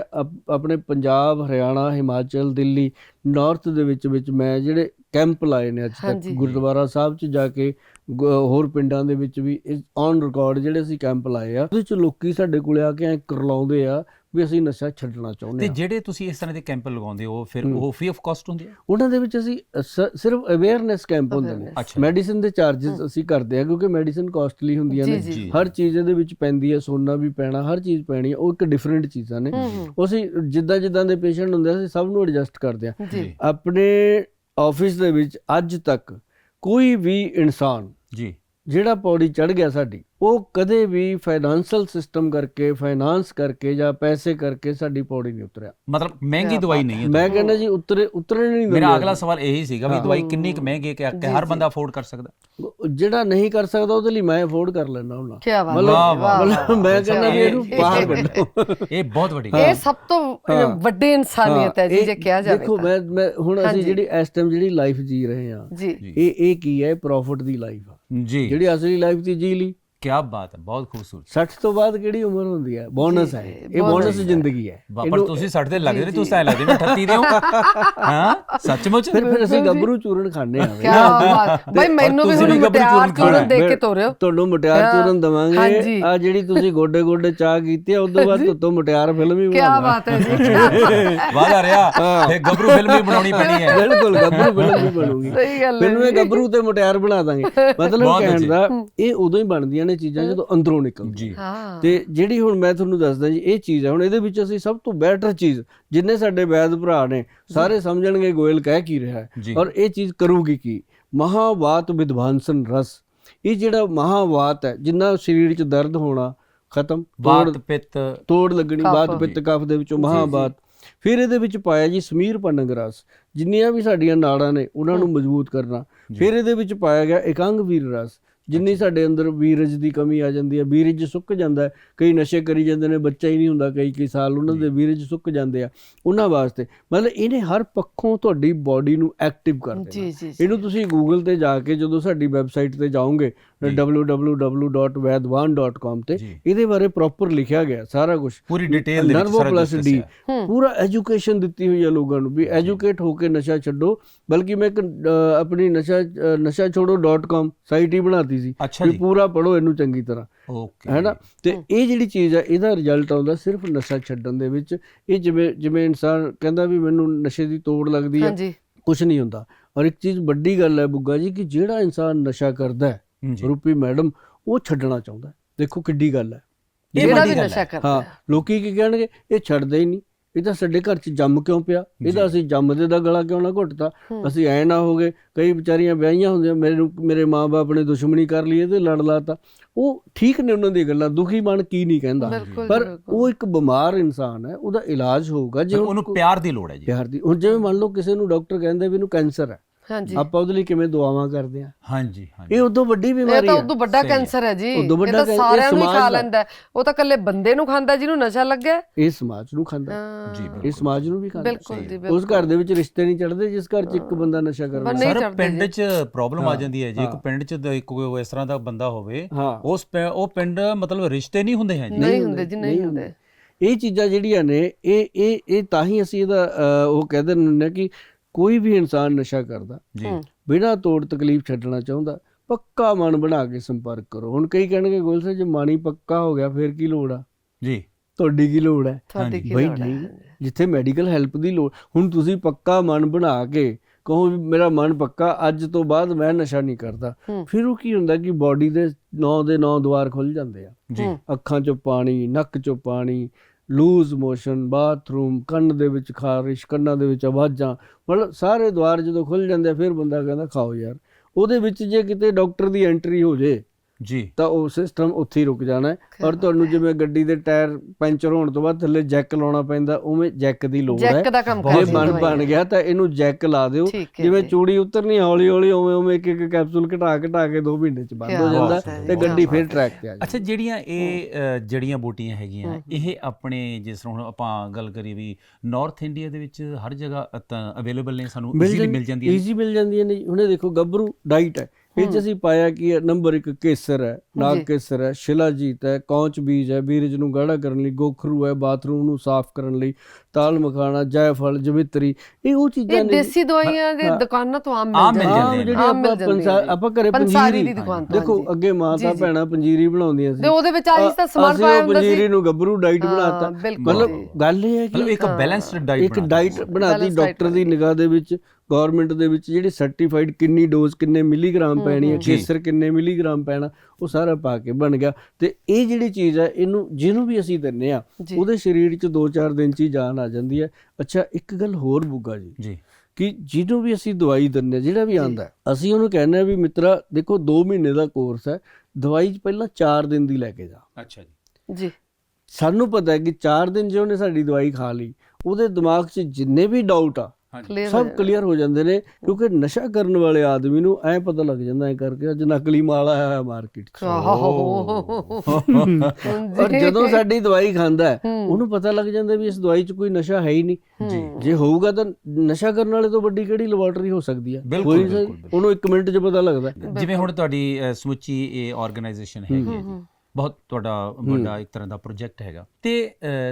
ਆਪਣੇ ਪੰਜਾਬ ਹਰਿਆਣਾ ਹਿਮਾਚਲ ਦਿੱਲੀ ਨਾਰਥ ਦੇ ਵਿੱਚ ਵਿੱਚ ਮੈਂ ਜਿਹੜੇ ਕੈਂਪ ਲਾਏ ਨੇ ਅੱਜ ਤੱਕ। ਗੁਰਦੁਆਰਾ ਸਾਹਿਬ 'ਚ ਜਾ ਕੇ ਹੋਰ ਪਿੰਡਾਂ ਦੇ ਵਿੱਚ ਵੀ ਔਨ ਰਿਕਾਰਡ ਜਿਹੜੇ ਅਸੀਂ ਕੈਂਪ ਲਾਏ ਆ ਉਹਦੇ 'ਚ ਲੋਕੀ ਸਾਡੇ ਕੋਲੇ ਆ ਕੇ ਐ ਕਰਲਾਉਂਦੇ ਆ ਵੀ ਅਸੀਂ ਨਸ਼ਾ ਛੱਡਣਾ ਚਾਹੁੰਦੇ ਤੇ ਜਿਹੜੇ ਤੁਸੀਂ ਇਸ ਤਰ੍ਹਾਂ ਦੇ ਕੈਂਪ ਲਗਾਉਂਦੇ ਹੋ ਫਿਰ। ਉਹ ਫ੍ਰੀ ਆਫ ਕਾਸਟ ਹੁੰਦੇ ਆ? ਉਹਨਾਂ ਦੇ ਵਿੱਚ ਅਸੀਂ ਸ- ਸਿਰਫ ਅਵੇਅਰਨੈਸ ਕੈਂਪ ਹੁੰਦੇ ਨੇ। ਅੱਛਾ। ਮੈਡੀਸਿਨ ਦੇ ਚਾਰजेस ਅਸੀਂ ਕਰਦੇ ਆ ਕਿਉਂਕਿ ਮੈਡੀਸਿਨ ਕਾਸਟਲੀ ਹੁੰਦੀਆਂ ਨੇ। ਜੀ। ਜੀ। ਹਰ ਚੀਜ਼ ਇਹਦੇ ਵਿੱਚ ਪੈਂਦੀ ਹੈ ਸੋਨਾ ਵੀ ਪੈਣਾ ਹਰ ਚੀਜ਼ ਪੈਣੀ ਹੈ ਉਹ ਇੱਕ ਡਿਫਰੈਂਟ ਚੀਜ਼ਾਂ ਨੇ। ਹੂੰ ਹੂੰ। ਉਹ ਅਸੀਂ ਜਿੱਦਾਂ ਜਿੱਦਾਂ ਦੇ ਪੇਸ਼ੈਂਟ ਹੁੰਦੇ ਆ, ਅਸੀਂ ਸਭ ਨੂੰ ਐਡਜਸਟ ਕਰਦੇ ਆ ਜੀ। ਆਪਣੇ ਆਫਿਸ ਦੇ ਵਿੱਚ ਅੱਜ ਤੱਕ ਕੋਈ ਵੀ ਇਨਸਾਨ ਜੀ। ਜਿਹੜਾ ਪੌੜੀ ਚੜ ਗਿਆ ਸਾਡੀ ਉਹ ਕਦੇ ਵੀ ਫਾਈਨਾਂਸ਼ਲ ਸਿਸਟਮ ਕਰਕੇ ਫਾਈਨਾਂਸ ਕਰਕੇ ਜਾਂ ਪੈਸੇ ਕਰਕੇ ਸਾਡੀ ਪੌੜੀ ਨਹੀਂ ਉਤਰਿਆ। ਮਤਲਬ ਮਹਿੰਗੀ ਦਵਾਈ ਨਹੀਂ ਹੈ। ਮੈਂ ਕਹਿੰਦਾ ਜੀ ਉਤਰੇ ਉਤਰਣ ਨਹੀਂ ਮੇਰਾ ਅਗਲਾ ਸਵਾਲ ਇਹੀ ਸੀਗਾ ਵੀ। ਦਵਾਈ ਕਿੰਨੀ ਕੁ ਮਹਿੰਗੀ ਹੈ ਕਿ ਹਰ। ਬੰਦਾ ਅਫੋਰਡ ਕਰ ਸਕਦਾ? ਜਿਹੜਾ ਨਹੀਂ ਕਰ ਸਕਦਾ ਉਹਦੇ ਲਈ ਮੈਂ ਅਫੋਰਡ ਕਰ ਲੈਣਾ ਉਹਨਾਂ ਕੀ ਬਾਤ ਮਤਲਬ ਵਾਹ, ਵਾਹ, ਮਤਲਬ ਮੈਂ ਕਹਿੰਦਾ ਵੀ ਇਹਨੂੰ ਇਹ- ਬਾਹਰ ਇਹ- ਕੱਢੋ। ਇਹ ਬਹੁਤ ਵੱਡੀ ਗੱਲ ਇਹ ਸਭ ਤੋਂ। ਵੱਡੀ ਇਨਸਾਨੀਅਤ ਹੈ ਜੀ ਇਹ ਜੇ ਕਿਹਾ ਜਾਵੇ ਦੇਖੋ। ਮੈਂ ਮੈਂ ਹੁਣ ਅਸੀਂ। ਜਿਹੜੀ ਇਸ ਟਾਈਮ ਜਿਹੜੀ ਲਾਈਫ ਜੀ ਰਹੇ ਜੀ। ਇਹ ਇਹ ਕੀ ਹੈ? ਪ੍ਰੋਫਿਟ ਦੀ ਲਾਈਫ ਆ। ਜੀ। ਜਿਹੜੀ ਅਸਲੀ ਲਾਈਫ ਦੀ ਜੀ ਲਈ। ਕੀ ਬਾਤ ਹੈ ਬਹੁਤ ਖੂਬਸੂਰਤ। 60 ਤੋਂ ਬਾਅਦ ਕਿਹੜੀ ਉਮਰ ਹੁੰਦੀ ਹੈ? ਬੋਨਸ ਹੈ। ਇਹ ਬੋਨਸ ਹੈ। ਜ਼ਿੰਦਗੀ ਹੈ। ਪਰ ਤੁਸੀਂ ਸਾਡੇ ਤੇ ਲੱਗਦੇ ਨਹੀਂ ਤੁਸੀਂ ਐ ਲੱਗਦੇ ਵੀ 38 ਦੇ ਹੋ ਹਾਂ ਸੱਚਮੁੱਚ? ਫਿਰ ਫਿਰ ਅਸੀਂ। ਗੱਭਰੂ ਚੂਰਨ ਖਾਣੇ ਆ ਕੀ ਬਾਤ। ਭਾਈ ਮੈਨੂੰ ਵੀ ਹੁਣ ਮੁਟਿਆਰ ਚੂਰਨ ਦੇਖ ਕੇ ਹੈ। ਤੋਰਿਓ। ਤੁਹਾਨੂੰ ਮਟਿਆਰ ਹਾਂ, ਚੂਰਨ ਦਵਾਂਗੇ। ਆ ਜਿਹੜੀ ਤੁਸੀਂ ਗੋਡੇ ਗੋਡੇ ਚਾਹ ਕੀਤੀ ਆ ਉਦੋਂ ਬਾਅਦ ਤੋਂ ਮਟਿਆਰ ਫਿਲਮ ਹੀ ਕੀ ਬਣਾ ਬਾਤ ਹੈ ਜੀ। ਹੈ। ਵਾਦਾ ਰਿਹਾ ਫੇ ਗੱਭਰੂ ਫਿਲਮ ਵੀ ਬਣਾਉਣੀ ਪੈਣੀ ਹੈ। ਬਿਲਕੁਲ ਗੱਭਰੂ ਫਿਲਮ ਵੀ ਬਣੂਗੀ। ਸਹੀ ਗੱਲ ਹੈ ਫਿਲਮੇ ਜੀ। ਗੱਭਰੂ ਤੇ ਮਟਿਆਰ ਬਣਾ ਦਾਂਗੇ। ਮਤਲਬ ਕਹਿਣ। ਦਾ ਇਹ ਉਦੋਂ ਹੀ ਬਣਦੀਆਂ ਨੇ ਚੀਜ਼ਾਂ ਜਦੋਂ ਅੰਦਰੋਂ ਨਿਕਲਦੀਆਂ ਜੀ। ਹਾਂ। ਤੇ ਜਿਹੜੀ ਹੁਣ ਮੈਂ ਤੁਹਾਨੂੰ ਦੱਸਦਾ ਜੀ ਇਹ ਚੀਜ਼ ਹੈ ਹੁਣ ਇਹਦੇ ਵਿੱਚ ਅਸੀਂ ਸਭ ਤੋਂ ਬੈਟਰ ਚੀਜ਼ ਜਿੰਨੇ ਸਾਡੇ ਵੈਦ ਭਰਾ ਨੇ ਸਾਰੇ ਸਮਝਣਗੇ ਗੋਇਲ ਕਹਿ ਕੀ ਰਿਹਾ ਹੈ। ਔਰ ਇਹ ਚੀਜ਼ ਕਰੂਗੀ ਕੀ? ਮਹਾਵਾਤ ਵਿਦਵਾਨਸਨ ਰਸ। ਇਹ ਜਿਹੜਾ ਮਹਾਵਾਤ ਹੈ ਜਿੰਨਾ ਸਰੀਰ 'ਚ ਦਰਦ ਹੋਣਾ ਖਤਮ ਤੋੜ ਬਾਤ ਪਿੱਤ। ਤੋੜ ਲੱਗਣੀ। ਬਾਤ ਪਿੱਤ ਕਫ ਦੇ ਵਿੱਚੋਂ ਮਹਾਬਾਤ ਫਿਰ ਇਹਦੇ ਵਿੱਚ ਪਾਇਆ ਜੀ ਸਮੀਰ ਪੰਨਗ ਰਸ। ਜਿੰਨੀਆਂ ਵੀ ਸਾਡੀਆਂ ਨਾੜਾਂ ਨੇ ਉਹਨਾਂ ਨੂੰ ਮਜ਼ਬੂਤ ਕਰਨਾ। ਫਿਰ ਇਹਦੇ ਵਿੱਚ ਪਾਇਆ ਗਿਆ ਇਕੰਗ ਵੀਰ ਰਸ। ਜਿੰਨੀ ਸਾਡੇ ਅੰਦਰ ਵੀਰਜ ਦੀ ਕਮੀ ਆ ਜਾਂਦੀ ਹੈ ਵੀਰਜ ਸੁੱਕ ਜਾਂਦਾ ਕਈ ਨਸ਼ੇ ਕਰੀ ਜਾਂਦੇ ਨੇ ਬੱਚਾ ਹੀ ਨਹੀਂ ਹੁੰਦਾ ਕਈ ਕਈ ਸਾਲ ਉਹਨਾਂ ਦੇ ਵੀਰਜ ਸੁੱਕ ਜਾਂਦੇ ਆ ਉਹਨਾਂ ਵਾਸਤੇ ਮਤਲਬ ਇਹਨੇ ਹਰ ਪੱਖੋਂ ਤੁਹਾਡੀ ਬਾਡੀ ਨੂੰ ਐਕਟਿਵ ਕਰ ਦੇਣਾ। ਇਹਨੂੰ ਤੁਸੀਂ ਗੂਗਲ ਤੇ ਜਾ ਕੇ ਜਦੋਂ ਸਾਡੀ ਵੈਬਸਾਈਟ ਤੇ ਜਾਓਗੇ। www.vaidwan.com ਤੇ। ਇਹਦੇ ਬਾਰੇ ਪ੍ਰੋਪਰ ਲਿਖਿਆ ਗਿਆ ਸਾਰਾ ਕੁਝ ਪੂਰੀ ਡਿਟੇਲ ਦੇ ਵਿੱਚ ਸਾਰਾ ਕੁਝ ਪਲੱਸ ਡੀ। ਪੂਰਾ ਐਜੂਕੇਸ਼ਨ ਦਿੱਤੀ ਹੋਈ ਹੈ ਲੋਕਾਂ ਨੂੰ ਵੀ ਐਜੂਕੇਟ ਹੋ ਕੇ ਨਸ਼ਾ ਛੱਡੋ। ਬਲਕਿ ਮੈਂ ਆਪਣੀ ਨਸ਼ਾ ਨਸ਼ਾ ਛੋੜੋ.com ਸਾਈਟ ਹੀ ਬਣਾਤੀ ਸੀ। ਵੀ ਪੂਰਾ ਪੜੋ ਇਹਨੂੰ ਚੰਗੀ ਤਰ੍ਹਾਂ। ਓਕੇ ਹੈ ਨਾ? ਤੇ ਇਹ ਜਿਹੜੀ ਚੀਜ਼ ਹੈ ਇਹਦਾ ਰਿਜ਼ਲਟ ਆਉਂਦਾ ਸਿਰਫ ਨਸ਼ਾ ਛੱਡਣ ਦੇ ਵਿੱਚ। ਇਹ ਜਿਵੇਂ ਜਿਵੇਂ ਇਨਸਾਨ ਕਹਿੰਦਾ ਵੀ ਮੈਨੂੰ ਨਸ਼ੇ ਦੀ ਤੋੜ ਲੱਗਦੀ ਹੈ ਹਾਂਜੀ। ਕੁਝ ਨਹੀਂ ਹੁੰਦਾ। ਔਰ ਇੱਕ ਚੀਜ਼ ਵੱਡੀ ਗੱਲ ਹੈ ਬੁੱਗਾ ਜੀ ਕਿ ਜਿਹੜਾ ਇਨਸਾਨ ਨਸ਼ਾ ਕਰਦਾ ਹੈ ਰੂਪੀ ਮੈਡਮ ਉਹ ਛੱਡਣਾ ਚਾਹੁੰਦਾ। ਦੇਖੋ ਕਿੱਡੀ ਗੱਲ ਹੈ ਜਿਹੜਾ ਵੀ ਨਸ਼ਾ। ਕਰਦਾ ਹਾਂ। ਲੋਕੀ ਕੀ ਕਹਿਣਗੇ ਇਹ ਛੱਡਦਾ ਹੀ ਨਹੀਂ ਇਹ ਤਾਂ ਸਾਡੇ ਘਰ 'ਚ ਜੰਮ ਕਿਉਂ ਪਿਆ ਇਹਦਾ। ਅਸੀਂ ਜੰਮਦੇ ਦਾ ਗਲਾ ਕਿਉਂ ਨਾ ਘੁੱਟਤਾ ਹੂੰ। ਅਸੀਂ ਐ ਨਾ ਹੋ ਗਏ ਕਈ ਵਿਚਾਰੀਆਂ ਵਿਆਹੀਆਂ ਹੁੰਦੀਆਂ ਮੇਰੇ ਨੂੰ ਮੇਰੇ ਮਾਪੇ ਨੇ ਦੁਸ਼ਮਣੀ ਕਰ ਲਈ ਇਹਦੇ ਲੜ ਲਾਤਾ ਉਹ ਠੀਕ ਨੇ ਉਹਨਾਂ ਦੀ ਗੱਲਾਂ ਦੁਖੀ ਮਨ ਕੀ ਨਹੀਂ ਕਹਿੰਦਾ ਪਰ। ਉਹ ਇੱਕ ਬਿਮਾਰ ਇਨਸਾਨ ਹੈ ਉਹਦਾ ਇਲਾਜ ਹੋਊਗਾ ਜੇ ਉਹਨੂੰ ਪਿਆਰ ਦੀ ਲੋੜ ਹੈ ਜੀ ਪਿਆਰ ਦੀ ਹੁਣ ਜਿਵੇਂ ਮੰਨ ਲਓ ਕਿਸੇ ਨੂੰ ਡਾਕਟਰ ਕਹਿੰਦੇ ਵੀ ਇਹਨੂੰ ਕੈਂਸਰ ਹੈ ਹਾਂਜੀ। ਆਪਾਂ ਉਹਦੇ ਲਈ ਕਿਵੇਂ ਦੁਆਵਾਂ ਕਰਦੇ ਆ? ਹਾਂਜੀ ਹਾਂਜੀ। ਇਹ ਉਦੋਂ ਵੱਡੀ ਇਹ ਬਿਮਾਰੀ ਤਾਂ ਹੈ ਉਦੋਂ ਵੱਡਾ। ਕੈਂਸਰ ਹੈ ਜੀ। ਉਦੋਂ ਇਹ ਵੱਡਾ ਤਾਂ ਇਹ ਸਾਰਿਆਂ ਨੂੰ ਖਾ। ਲੈਂਦਾ। ਉਹ ਤਾਂ ਇਕੱਲੇ ਬੰਦੇ ਨੂੰ ਖਾਂਦਾ ਜਿਹਨੂੰ ਨਸ਼ਾ ਲੱਗਿਆ। ਇਹ ਸਮਾਜ ਨੂੰ ਖਾਂਦਾ। ਜੀ, ਇਹ ਸਮਾਜ ਨੂੰ ਵੀ ਖਾਂਦਾ। ਬਿਲਕੁਲ ਜੀ ਉਸ ਘਰ ਦੇ ਵਿੱਚ ਰਿਸ਼ਤੇ ਨਹੀਂ ਚੜਦੇ ਜਿਸ ਘਰ 'ਚ ਇੱਕ ਬੰਦਾ ਨਸ਼ਾ ਕਰ ਪਰ ਰਿਹਾ ਨਹੀਂ ਸਰ ਪਿੰਡ। 'ਚ ਪ੍ਰੋਬਲਮ ਆ ਜਾਂਦੀ ਹੈ ਜੀ। ਇੱਕ। ਪਿੰਡ 'ਚ ਕੋਈ ਇਸ ਤਰ੍ਹਾਂ ਦਾ ਬੰਦਾ ਹੋਵੇ ਉਸ ਉਹ ਪਿੰਡ ਮਤਲਬ ਰਿਸ਼ਤੇ ਨਹੀਂ ਹੁੰਦੇ ਹੈ ਜੀ। ਨਹੀਂ ਹੁੰਦੇ ਜੀ ਨਹੀਂ ਹੁੰਦੇ। ਇਹ ਚੀਜ਼ਾਂ ਜਿਹੜੀਆਂ ਨੇ ਇਹ ਇਹ ਇਹ ਤਾਂ ਹੀ ਅਸੀਂ ਇਹਦਾ ਉਹ ਕਹਿ ਦਿੰਦੇ ਹੁੰਦੇ ਹਾਂ ਕਿ ਕੋਈ ਵੀ ਇਨਸਾਨ ਨਸ਼ਾ ਕਰਦਾ ਜੀ। ਬਿਨਾਂ ਤੋੜ ਤਕਲੀਫ ਛੱਡਣਾ ਚਾਹੁੰਦਾ ਪੱਕਾ ਮਨ ਬਣਾ ਕੇ ਸੰਪਰਕ ਕਰੋ। ਹੁਣ ਕਈ ਕਹਿਣਗੇ ਗੋਲ ਸਾਹਿਬ ਜੇ ਮਨ ਪੱਕਾ ਹੋ ਗਿਆ ਫਿਰ ਕੀ ਲੋੜ ਆ? ਜੀ। ਤੁਹਾਡੀ ਕੀ ਲੋੜ ਹੈ? ਬਈ ਲੋੜ ਹੈ? ਨਹੀਂ ਜਿੱਥੇ ਮੈਡੀਕਲ ਹੈਲਪ ਦੀ ਲੋੜ ਹੁਣ ਤੁਸੀਂ ਪੱਕਾ ਮਨ ਬਣਾ ਕੇ ਕਹੋ ਵੀ ਮੇਰਾ ਮਨ ਪੱਕਾ ਅੱਜ ਤੋਂ ਬਾਅਦ ਮੈਂ ਨਸ਼ਾ ਨਹੀਂ ਕਰਦਾ। ਫਿਰ ਉਹ ਕੀ ਹੁੰਦਾ ਕਿ ਬਾਡੀ ਦੇ 9 ਦੇ 9 ਦੁਆਰ ਖੁੱਲ ਜਾਂਦੇ ਆ। ਜੀ। ਅੱਖਾਂ 'ਚੋਂ ਪਾਣੀ ਨੱਕ 'ਚੋਂ ਪਾਣੀ ਲੂਜ਼ ਮੋਸ਼ਨ ਬਾਥਰੂਮ ਕੰਨ ਦੇ ਵਿੱਚ ਖਾਰਿਸ਼ ਕੰਨਾਂ ਦੇ ਵਿੱਚ ਆਵਾਜ਼ਾਂ ਮਤਲਬ ਸਾਰੇ ਦੁਆਰ ਜਦੋਂ ਖੁੱਲ ਜਾਂਦੇ ਆ, ਫਿਰ ਬੰਦਾ ਕਹਿੰਦਾ ਖਾਓ ਯਾਰ। ਉਹਦੇ ਵਿੱਚ ਜੇ ਕਿਤੇ ਡਾਕਟਰ ਦੀ ਐਂਟਰੀ ਹੋ ਜੇ ਜੀ। ਤਾਂ ਉਹ ਸਿਸਟਮ ਉੱਥੇ ਹੀ ਰੁਕ ਜਾਣਾ ਹੈ। ਔਰ ਤੁਹਾਨੂੰ ਜਿਵੇਂ ਗੱਡੀ ਦੇ ਟਾਇਰ ਪੈਂਚਰ ਹੋਣ ਤੋਂ ਬਾਅਦ ਥੱਲੇ ਜੈਕ ਲਾਉਣਾ ਪੈਂਦਾ ਉਵੇਂ ਜੈਕ ਦੀ ਲੋੜ ਹੈ। ਜੈਕ ਦਾ ਕੰਮ ਜੇ ਕਰਦੀ ਬਣ ਗਿਆ ਤਾਂ ਇਹਨੂੰ ਜੈਕ ਲਾ ਦਿਓ। ਜਿਵੇਂ। ਚੂੜੀ ਉਤਰਨੀ ਹੌਲੀ ਹੌਲੀ ਉਵੇਂ ਉਵੇਂ ਇੱਕ ਇੱਕ ਕੈਪਸੂਲ ਘਟਾ ਘਟਾ ਕੇ 2 ਮਹੀਨੇ ਚ ਬੰਦ ਹੋ ਜਾਂਦਾ ਤੇ ਗੱਡੀ ਫਿਰ। ਟਰੈਕ ਤੇ ਆ ਜਾਂਦੀ। ਅੱਛਾ ਜਿਹੜੀਆਂ ਇਹ ਜੜੀਆਂ ਬੂਟੀਆਂ ਹੈਗੀਆਂ। ਇਹ ਆਪਣੇ ਜਿਸ ਤਰ੍ਹਾਂ ਹੁਣ ਆਪਾਂ ਗੱਲ ਕਰੀਏ ਵੀ ਨਾਰਥ ਇੰਡੀਆ ਦੇ ਵਿੱਚ ਹਰ ਜਗ੍ਹਾ ਅਵੇਲੇਬਲ ਨੇ ਸਾਨੂੰ ਈਜ਼ੀਲੀ ਮਿਲ ਜਾਂਦੀਆਂ ਨੇ। ਈਜ਼ੀ ਮਿਲ ਜਾਂਦੀਆਂ ਨੇ। ਹੁਣੇ ਦੇਖੋ ਗੱਭਰੂ ਡਾਈਟ ਹੈ। ਇਹ ਚ। ਅਸੀਂ ਪਾਇਆ ਕਿ ਨੰਬਰ 1 ਕੇਸਰ ਹੈ ਨਾਗ। ਕੇਸਰ ਹੈ ਸ਼ਿਲਾਜੀਤ ਹੈ ਕੌਂਚ ਬੀਜ ਹੈ ਬੀਰਜ ਨੂੰ ਗਾੜਾ ਕਰਨ ਲਈ ਗੋਖਰੂ ਹੈ ਬਾਥਰੂਮ ਨੂੰ ਸਾਫ਼ ਕਰਨ ਲਈ ਤਾਲ ਮਖਾਣਾ ਜਾਇਫਲ ਜਵਿਤਰੀ ਇਹ ਉਹ ਚੀਜ਼ਾਂ ਇਹ ਨੇ ਦੇਸੀ ਦਵਾਈਆਂ ਦੇ। ਦੁਕਾਨਾਂ ਤੋਂ ਆਮ ਮਿਲ ਜਾਂਦੀਆਂ। ਜਿਹੜੀ ਆਪਾਂ ਜਾਂਦੀਆਂ ਪੰਸਾ- ਨੇ। ਆਪਾਂ ਘਰੇ ਪੰਸਾਰੀ ਪੰਜੀਰੀ ਦੀ ਦੁਕਾਨ ਤੋਂ ਦੇਖੋ। ਅੱਗੇ ਮਾਤਾ। ਭੈਣਾਂ ਪੰਜੀਰੀ ਬਣਾਉਂਦੀਆਂ ਸੀ ਤੇ ਉਹਦੇ ਵਿੱਚ ਆਹੀ ਤਾਂ ਸਮਾਨ ਪਾਇਆ ਹੁੰਦਾ ਸੀ ਪੰਜੀਰੀ ਨੂੰ ਗੱਭਰੂ ਡਾਈਟ ਬਣਾਤਾ ਮਤਲਬ। ਗੱਲ ਇਹ ਹੈ ਕਿ ਇੱਕ। ਬੈਲੈਂਸਡ ਡਾਈਟ ਇੱਕ ਡਾਈਟ ਬਣਾਤੀ ਡਾਕਟਰ ਦੀ। ਨਿਗਾਹ ਦੇ ਵਿੱਚ ਗਵਰਨਮੈਂਟ ਦੇ ਵਿੱਚ ਜਿਹੜੀ ਸਰਟੀਫਾਈਡ ਕਿੰਨੀ ਡੋਜ਼ ਕਿੰਨੇ ਮਿਲੀਗ੍ਰਾਮ ਪੈਣੀ ਹੈ। ਕੇਸਰ ਕਿੰਨੇ ਮਿਲੀਗ੍ਰਾਮ ਪੈਣਾ ਉਹ ਸਾਰਾ ਪਾ ਕੇ ਬਣ ਗਿਆ। ਤੇ ਇਹ ਜਿਹੜੀ ਚੀਜ਼ ਹੈ ਇਹਨੂੰ ਜਿਹਨੂੰ ਵੀ ਅਸੀਂ ਦਿੰਨੇ ਆ ਉਹਦੇ ਸਰੀਰ 'ਚ 2-4 ਦਿਨ 'ਚ ਹੀ ਜਾਨ ਆ ਜਾਂਦੀ ਹੈ। ਅੱਛਾ ਇੱਕ ਗੱਲ ਹੋਰ ਬੁੱਗਾ ਜੀ। ਜੀ। ਕਿ ਜਿਹਨੂੰ ਵੀ ਅਸੀਂ ਦਵਾਈ ਦਿੰਨੇ ਜਿਹੜਾ ਵੀ। ਆਂਦਾ ਅਸੀਂ ਉਹਨੂੰ ਕਹਿੰਦੇ ਆ ਵੀ ਮਿੱਤਰਾ ਦੇਖੋ 2 ਮਹੀਨੇ ਦਾ ਕੋਰਸ ਹੈ ਦਵਾਈ 'ਚ ਪਹਿਲਾਂ 4 ਦਿਨ ਦੀ ਲੈ ਕੇ ਜਾ। ਅੱਛਾ ਜੀ। ਜੀ। ਸਾਨੂੰ ਪਤਾ ਹੈ ਕਿ 4 ਦਿਨ ਜੇ ਉਹਨੇ ਸਾਡੀ ਦਵਾਈ ਖਾ ਲਈ। ਉਹਦੇ ਦਿਮਾਗ 'ਚ ਜਿੰਨੇ ਵੀ ਡਾਊਟ ਆ ਸਭ ਕਲੀਅਰ ਹੋ ਜਾਂਦੇ ਨੇ ਕਿਉਂਕਿ ਨਸ਼ਾ ਕਰਨ ਵਾਲੇ ਆਦਮੀ ਨੂੰ ਐ ਪਤਾ ਲੱਗ ਜਾਂਦਾ ਐ ਕਰਕੇ ਅੱਜ ਨਕਲੀ ਮਾਲ ਆਇਆ ਮਾਰਕੀਟ 'ਚ। ਔਰ ਜਦੋਂ ਸਾਡੀ ਦਵਾਈ ਖਾਂਦਾ ਉਹਨੂੰ ਪਤਾ ਲੱਗ ਜਾਂਦਾ ਵੀ ਇਸ ਦਵਾਈ 'ਚ ਕੋਈ ਨਸ਼ਾ ਹੈ ਹੀ ਨਹੀਂ। ਜੀ। ਜੇ ਹੋਊਗਾ ਤਾਂ ਨਸ਼ਾ ਕਰਨ ਵਾਲੇ ਤੋਂ ਵੱਡੀ ਕਿਹੜੀ ਲੈਬੋਰੇਟਰੀ ਹੋ ਸਕਦੀ ਹੈ? ਬਿਲਕੁਲ, ਕੋਈ। ਉਹਨੂੰ 1 ਮਿੰਟ 'ਚ ਪਤਾ ਲੱਗਦਾ। ਜਿਵੇਂ ਹੁਣ ਤੁਹਾਡੀ ਸਮੁੱਚੀ ਇਹ ਆਰਗੇਨਾਈਜੇਸ਼ਨ ਹੈਗੀ ਹੈ ਜੀ। ਬਹੁਤ ਤੁਹਾਡਾ ਵੱਡਾ ਇੱਕ ਤਰ੍ਹਾਂ ਦਾ ਪ੍ਰੋਜੈਕਟ ਹੈਗਾ। ਤੇ